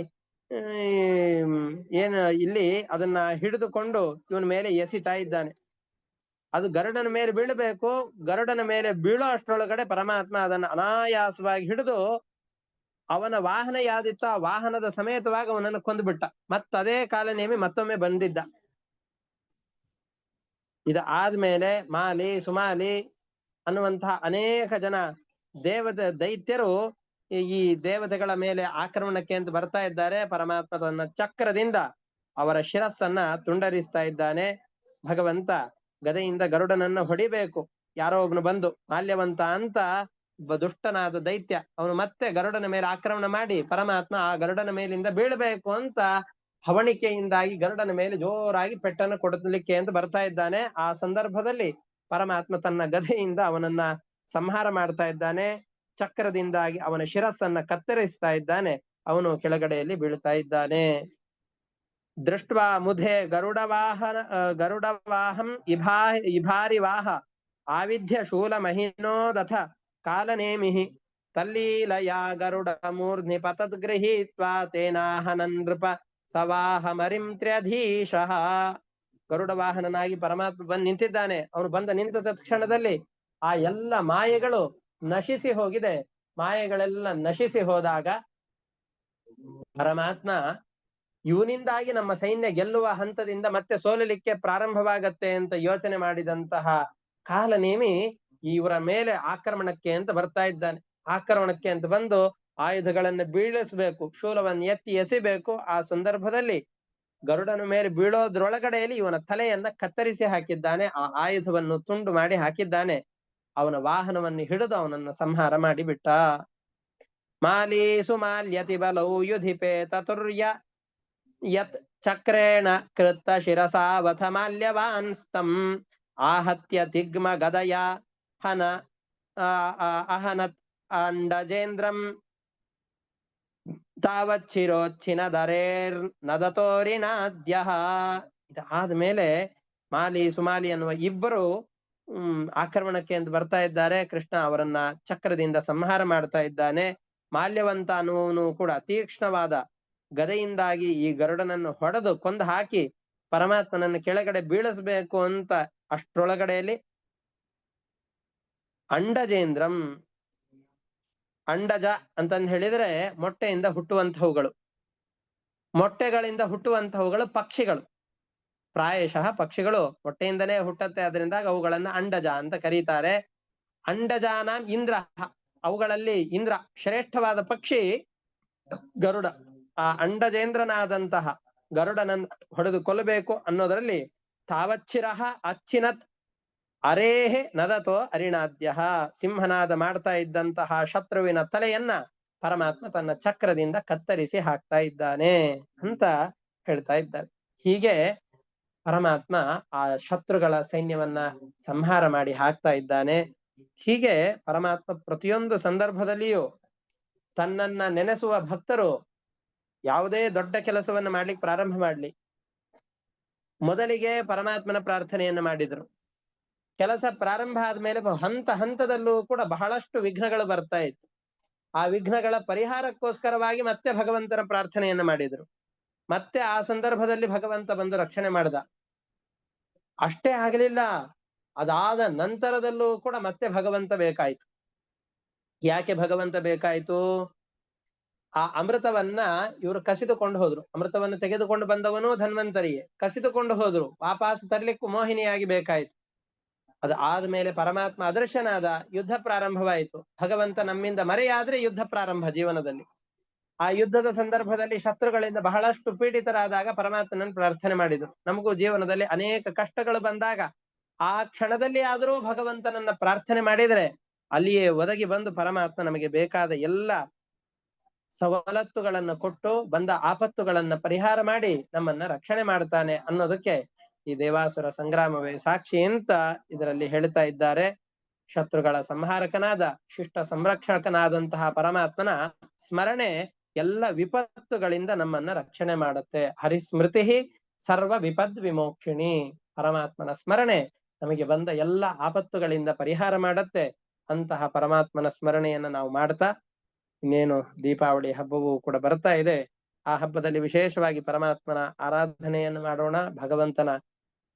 ಏನು, ಇಲ್ಲಿ ಅದನ್ನ ಹಿಡಿದುಕೊಂಡು ಇವನ ಮೇಲೆ ಎಸಿತಾ ಇದ್ದಾನೆ. ಅದು ಗರುಡನ ಮೇಲೆ ಬೀಳಬೇಕು. ಗರುಡನ ಮೇಲೆ ಬೀಳೋ ಅಷ್ಟರೊಳಗಡೆ ಪರಮಾತ್ಮ ಅದನ್ನ ಅನಾಯಾಸವಾಗಿ ಹಿಡಿದು ಅವನ ವಾಹನ ಯಾವ್ದಿತ್ತು ಆ ವಾಹನದ ಸಮೇತವಾಗಿ ಅವನನ್ನು ಕೊಂದುಬಿಟ್ಟ ಮತ್ತದೇ ಕಾಲನೇಮಿ ಮತ್ತೊಮ್ಮೆ ಬಂದಿದ್ದ. ಇದು ಆದ್ಮೇಲೆ ಮಾಲಿ, ಸುಮಾಲಿ ಅನ್ನುವಂತಹ ಅನೇಕ ಜನ ದೇವದ ದೈತ್ಯರು ಈ ದೇವತೆಗಳ ಮೇಲೆ ಆಕ್ರಮಣಕ್ಕೆ ಅಂತ ಬರ್ತಾ ಇದ್ದಾರೆ. ಪರಮಾತ್ಮ ತನ್ನ ಚಕ್ರದಿಂದ ಅವರ ಶಿರಸ್ಸನ್ನ ತುಂಡರಿಸ್ತಾ ಇದ್ದಾನೆ. ಭಗವಂತ ಗದೆಯಿಂದ ಗರುಡನನ್ನ ಹೊಡಿಬೇಕು. ಯಾರೋ ಒಬ್ನು ಬಂದು, ಮಾಲ್ಯವಂತ ಅಂತ ದುಷ್ಟನಾದ ದೈತ್ಯ, ಅವನು ಮತ್ತೆ ಗರುಡನ ಮೇಲೆ ಆಕ್ರಮಣ ಮಾಡಿ, ಪರಮಾತ್ಮ, ಆ ಗರುಡನ ಮೇಲಿಂದ ಬೀಳ್ಬೇಕು ಅಂತ ಹವಣಿಕೆಯಿಂದಾಗಿ ಗರುಡನ ಮೇಲೆ ಜೋರಾಗಿ ಪೆಟ್ಟನ್ನು ಕೊಡಲಿಕ್ಕೆ ಅಂತ ಬರ್ತಾ ಇದ್ದಾನೆ. ಆ ಸಂದರ್ಭದಲ್ಲಿ ಪರಮಾತ್ಮ ತನ್ನ ಗದೆಯಿಂದ ಅವನನ್ನ ಸಂಹಾರ ಮಾಡ್ತಾ ಇದ್ದಾನೆ. ಚಕ್ರದಿಂದಾಗಿ ಅವನ ಶಿರಸ್ಸನ್ನ ಕತ್ತರಿಸ್ತಾ ಇದ್ದಾನೆ. ಅವನು ಕೆಳಗಡೆಯಲ್ಲಿ ಬೀಳ್ತಾ ಇದ್ದಾನೆ. ದೃಷ್ಟ್ವಾ ಮುಧೆ ಗರುಡವಾಹನ ಗರುಡವಾಹಂ ಇಭಾ ಇಭಾರಿವಾಹ, ಆವಿಧ್ಯ ಶೂಲ ಮಹಿನೋದಥ ಕಾಲನೇಮಿಹಿ, ತಲ್ಲೀಲಯ ಗರುಡ ಮೂರ್ಧ್ನಿ ಪತದ್ ಗೃಹೀತ್ವಾ ತೇನಾಹನನ್ ನೃಪ ಸವಾಹ ತ್ರ್ಯಧೀಶಃ. ಗರುಡ ವಾಹನನಾಗಿ ಪರಮಾತ್ಮ ಬಂದು ನಿಂತಿದ್ದಾನೆ. ಅವನು ಬಂದ ನಿಂತ ತಕ್ಷಣದಲ್ಲಿ ಆ ಎಲ್ಲ ಮಾಯೆಗಳು ನಶಿಸಿ ಹೋಗಿದೆ. ಮಾಯೆಗಳೆಲ್ಲ ನಶಿಸಿ ಹೋದಾಗ ಪರಮಾತ್ಮ ಇವನಿಂದಾಗಿ ನಮ್ಮ ಸೈನ್ಯ ಗೆಲ್ಲುವ ಹಂತದಿಂದ ಮತ್ತೆ ಸೋಲಲಿಕ್ಕೆ ಪ್ರಾರಂಭವಾಗತ್ತೆ ಅಂತ ಯೋಚನೆ ಮಾಡಿದಂತಹ ಕಾಲನೇಮಿ ಇವರ ಮೇಲೆ ಆಕ್ರಮಣಕ್ಕೆ ಅಂತ ಬರ್ತಾ ಇದ್ದಾನೆ. ಆಕ್ರಮಣಕ್ಕೆ ಅಂತ ಬಂದು ಆಯುಧಗಳನ್ನ ಬೀಳಿಸಬೇಕು, ಶೂಲವನ್ನು ಎತ್ತಿ ಎಸಿಬೇಕು. ಆ ಸಂದರ್ಭದಲ್ಲಿ ಗರುಡನ ಮೇಲೆ ಬೀಳೋದ್ರೊಳಗಡೆಯಲ್ಲಿ ಇವನ ತಲೆಯನ್ನ ಕತ್ತರಿಸಿ ಹಾಕಿದ್ದಾನೆ. ಆ ಆಯುಧವನ್ನು ತುಂಡು ಮಾಡಿ ಹಾಕಿದ್ದಾನೆ. ಅವನ ವಾಹನವನ್ನು ಹಿಡಿದು ಅವನನ್ನ ಸಂಹಾರ ಮಾಡಿಬಿಟ್ಟ. ಮಾಲೀಸು ಮಾಲ್ಯತಿ ಬಲೌ ಯುಧಿಪೇ ತತುರ್ಯ ಯತ್ ಚಕ್ರೇಣ ಕೃತ್ತ ಶಿರಸಾವಥ ಮಾಲ್ಯವಾನ್ಸ್ತಂ ಆಹತ್ಯ ತಿಗ್ಮ ಗದಯ ಹನ ಆ, ಆ, ಅಹನತ್ ಅಂಡಜೇಂದ್ರಂ ತಾವಚ್ಚಿರೋಚ್ಛಿನ ದರೇರ್ ನದತೋರಿನಾದ್ಯ ಇದಾದ್ಮೇಲೆ ಮಾಲಿ ಸುಮಾಲಿ ಅನ್ನುವ ಇಬ್ಬರು ಹ್ಮ್ ಆಕ್ರಮಣಕ್ಕೆ ಅಂತ ಬರ್ತಾ ಇದ್ದಾರೆ. ಕೃಷ್ಣ ಅವರನ್ನ ಚಕ್ರದಿಂದ ಸಂಹಾರ ಮಾಡ್ತಾ ಇದ್ದಾನೆ. ಮಾಲ್ಯವಂತ ಅನ್ನುವನು ಕೂಡ ತೀಕ್ಷ್ಣವಾದ ಗದೆಯಿಂದಾಗಿ ಈ ಗರುಡನನ್ನು ಹೊಡೆದು ಕೊಂದು ಹಾಕಿ ಪರಮಾತ್ಮನನ್ನು ಕೆಳಗಡೆ ಬೀಳಿಸಬೇಕು ಅಂತ ಅಷ್ಟರೊಳಗಡೆಯಲ್ಲಿ ಅಂಡಜೇಂದ್ರಂ, ಅಂಡಜ ಅಂತಂದು ಹೇಳಿದ್ರೆ ಮೊಟ್ಟೆಯಿಂದ ಹುಟ್ಟುವಂತಹವುಗಳು ಮೊಟ್ಟೆಗಳಿಂದ ಹುಟ್ಟುವಂತಹವುಗಳು ಪಕ್ಷಿಗಳು. ಪ್ರಾಯಶಃ ಪಕ್ಷಿಗಳು ಮೊಟ್ಟೆಯಿಂದನೇ ಹುಟ್ಟತ್ತೆ ಅದರಿಂದ ಅವುಗಳನ್ನ ಅಂಡಜ ಅಂತ ಕರೀತಾರೆ. ಅಂಡಜಾನಾಂ ಇಂದ್ರ. ಅವುಗಳಲ್ಲಿ ಇಂದ್ರ ಶ್ರೇಷ್ಠವಾದ ಪಕ್ಷಿ ಗರುಡ. ಆ ಅಂಡಜೇಂದ್ರನಾದಂತಹ ಗರುಡನ ಹೊಡೆದು ಕೊಲ್ಲಬೇಕು ಅನ್ನೋದರಲ್ಲಿ ತಾವಚ್ಚಿರಹ ಅಚ್ಚಿನತ್ ಅರೇಹೆ ನದತೋ ಅರಿಣಾದ್ಯ ಸಿಂಹನಾದ ಮಾಡ್ತಾ ಇದ್ದಂತಹ ಶತ್ರುವಿನ ತಲೆಯನ್ನ ಪರಮಾತ್ಮ ತನ್ನ ಚಕ್ರದಿಂದ ಕತ್ತರಿಸಿ ಹಾಕ್ತಾ ಇದ್ದಾನೆ ಅಂತ ಹೇಳ್ತಾ ಇದ್ದಾರೆ. ಹೀಗೆ ಪರಮಾತ್ಮ ಆ ಶತ್ರುಗಳ ಸೈನ್ಯವನ್ನ ಸಂಹಾರ ಮಾಡಿ ಹಾಕ್ತಾ ಇದ್ದಾನೆ. ಹೀಗೆ ಪರಮಾತ್ಮ ಪ್ರತಿಯೊಂದು ಸಂದರ್ಭದಲ್ಲಿಯೂ ತನ್ನನ್ನ ನೆನೆಸುವ ಭಕ್ತರು ಯಾವುದೇ ದೊಡ್ಡ ಕೆಲಸವನ್ನು ಮಾಡ್ಲಿಕ್ಕೆ ಪ್ರಾರಂಭ ಮಾಡ್ಲಿ. ಮೊದಲಿಗೆ ಪರಮಾತ್ಮನ ಪ್ರಾರ್ಥನೆಯನ್ನ ಮಾಡಿದ್ರು. ಕೆಲಸ ಪ್ರಾರಂಭ ಆದ್ಮೇಲೆ ಹಂತ ಹಂತದಲ್ಲೂ ಕೂಡ ಬಹಳಷ್ಟು ವಿಘ್ನಗಳು ಬರ್ತಾ ಇತ್ತು. ಆ ವಿಘ್ನಗಳ ಪರಿಹಾರಕ್ಕೋಸ್ಕರವಾಗಿ ಮತ್ತೆ ಭಗವಂತನ ಪ್ರಾರ್ಥನೆಯನ್ನ ಮಾಡಿದ್ರು. ಮತ್ತೆ ಆ ಸಂದರ್ಭದಲ್ಲಿ ಭಗವಂತ ಬಂದು ರಕ್ಷಣೆ ಮಾಡ್ದ. ಅಷ್ಟೇ ಆಗಲಿಲ್ಲ. ಅದಾದ ನಂತರದಲ್ಲೂ ಕೂಡ ಮತ್ತೆ ಭಗವಂತ ಬೇಕಾಯ್ತು. ಯಾಕೆ ಭಗವಂತ ಬೇಕಾಯ್ತು? ಆ ಅಮೃತವನ್ನ ಇವರು ಕಸಿದುಕೊಂಡು ಹೋದ್ರು. ಅಮೃತವನ್ನು ತೆಗೆದುಕೊಂಡು ಬಂದವನು ಧನ್ವಂತರಿಯೇ. ಕಸಿದುಕೊಂಡು ಹೋದ್ರು. ವಾಪಾಸು ತರಲಿಕ್ಕೂ ಮೋಹಿನಿಯಾಗಿ ಬೇಕಾಯ್ತು. ಅದು ಆದ್ಮೇಲೆ ಪರಮಾತ್ಮ ಅದೃಶ್ಯನಾದ ಯುದ್ಧ ಪ್ರಾರಂಭವಾಯಿತು. ಭಗವಂತ ನಮ್ಮಿಂದ ಮರೆಯಾದ್ರೆ ಯುದ್ಧ ಪ್ರಾರಂಭ ಜೀವನದಲ್ಲಿ. ಆ ಯುದ್ಧದ ಸಂದರ್ಭದಲ್ಲಿ ಶತ್ರುಗಳಿಂದ ಬಹಳಷ್ಟು ಪೀಡಿತರಾದಾಗ ಪರಮಾತ್ಮನನ್ನು ಪ್ರಾರ್ಥನೆ ಮಾಡಿದ್ರು. ನಮಗೂ ಜೀವನದಲ್ಲಿ ಅನೇಕ ಕಷ್ಟಗಳು ಬಂದಾಗ ಆ ಕ್ಷಣದಲ್ಲಿ ಆದರೂ ಭಗವಂತನನ್ನ ಪ್ರಾರ್ಥನೆ ಮಾಡಿದ್ರೆ ಅಲ್ಲಿಯೇ ಒದಗಿ ಬಂದು ಪರಮಾತ್ಮ ನಮಗೆ ಬೇಕಾದ ಎಲ್ಲ ಸವಲತ್ತುಗಳನ್ನ ಕೊಟ್ಟು ಬಂದ ಆಪತ್ತುಗಳನ್ನ ಪರಿಹಾರ ಮಾಡಿ ನಮ್ಮನ್ನ ರಕ್ಷಣೆ ಮಾಡ್ತಾನೆ ಅನ್ನೋದಕ್ಕೆ ಈ ದೇವಾಸುರ ಸಂಗ್ರಾಮವೇ ಸಾಕ್ಷಿ ಅಂತ ಇದರಲ್ಲಿ ಹೇಳ್ತಾ ಇದ್ದಾರೆ. ಶತ್ರುಗಳ ಸಂಹಾರಕನಾದ, ಶಿಷ್ಟ ಸಂರಕ್ಷಕನಾದಂತಹ ಪರಮಾತ್ಮನ ಸ್ಮರಣೆ ಎಲ್ಲ ವಿಪತ್ತುಗಳಿಂದ ನಮ್ಮನ್ನ ರಕ್ಷಣೆ ಮಾಡುತ್ತೆ. ಹರಿಸ್ಮೃತಿ ಸರ್ವ ವಿಪದ್ ವಿಮೋಕ್ಷಿಣಿ. ಪರಮಾತ್ಮನ ಸ್ಮರಣೆ ನಮಗೆ ಬಂದ ಎಲ್ಲ ಆಪತ್ತುಗಳಿಂದ ಪರಿಹಾರ ಮಾಡತ್ತೆ. ಅಂತಹ ಪರಮಾತ್ಮನ ಸ್ಮರಣೆಯನ್ನ ನಾವು ಮಾಡ್ತಾ ಇನ್ನೇನು ದೀಪಾವಳಿ ಹಬ್ಬವೂ ಕೂಡ ಬರ್ತಾ ಇದೆ. ಆ ಹಬ್ಬದಲ್ಲಿ ವಿಶೇಷವಾಗಿ ಪರಮಾತ್ಮನ ಆರಾಧನೆಯನ್ನು ಮಾಡೋಣ, ಭಗವಂತನ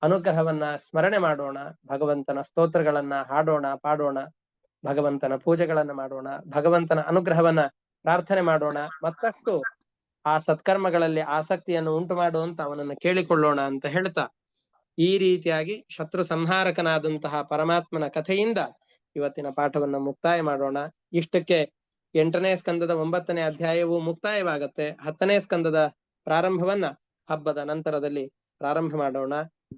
ಅನುಗ್ರಹವನ್ನ ಸ್ಮರಣೆ ಮಾಡೋಣ, ಭಗವಂತನ ಸ್ತೋತ್ರಗಳನ್ನ ಹಾಡೋಣ, ಪಾಡೋಣ, ಭಗವಂತನ ಪೂಜೆಗಳನ್ನ ಮಾಡೋಣ, ಭಗವಂತನ ಅನುಗ್ರಹವನ್ನ ಪ್ರಾರ್ಥನೆ ಮಾಡೋಣ, ಮತ್ತಷ್ಟು ಆ ಸತ್ಕರ್ಮಗಳಲ್ಲಿ ಆಸಕ್ತಿಯನ್ನು ಉಂಟು ಮಾಡುವಂತ ಅವನನ್ನು ಕೇಳಿಕೊಳ್ಳೋಣ ಅಂತ ಹೇಳ್ತಾ, ಈ ರೀತಿಯಾಗಿ ಶತ್ರು ಸಂಹಾರಕನಾದಂತಹ ಪರಮಾತ್ಮನ ಕಥೆಯಿಂದ ಇವತ್ತಿನ ಪಾಠವನ್ನ ಮುಕ್ತಾಯ ಮಾಡೋಣ. ಇಷ್ಟಕ್ಕೆ ಎಂಟನೇ ಸ್ಕಂದದ ಒಂಬತ್ತನೇ ಅಧ್ಯಾಯವು ಮುಕ್ತಾಯವಾಗತ್ತೆ. ಹತ್ತನೇ ಸ್ಕಂದದ ಪ್ರಾರಂಭವನ್ನ ಹಬ್ಬದ ನಂತರದಲ್ಲಿ ಪ್ರಾರಂಭ ಮಾಡೋಣ.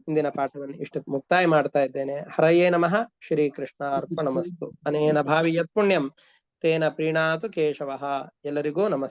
ಇಂದಿನ ಪಾಠವನ್ನು ಇಷ್ಟು ಮುಕ್ತಾಯ ಮಾಡ್ತಾ ಇದ್ದೇನೆ. ಹರಯೇ ನಮಃ. ಶ್ರೀ ಕೃಷ್ಣ ಅರ್ಪಣಮಸ್ತು ಅನೇನ ಭಾವಿ ಯತ್ ಪುಣ್ಯಂ. ತೇನ ಪ್ರೀಣಾತು ಕೇಶವಃ. ಎಲ್ಲರಿಗೂ ನಮಸ್ತೆ.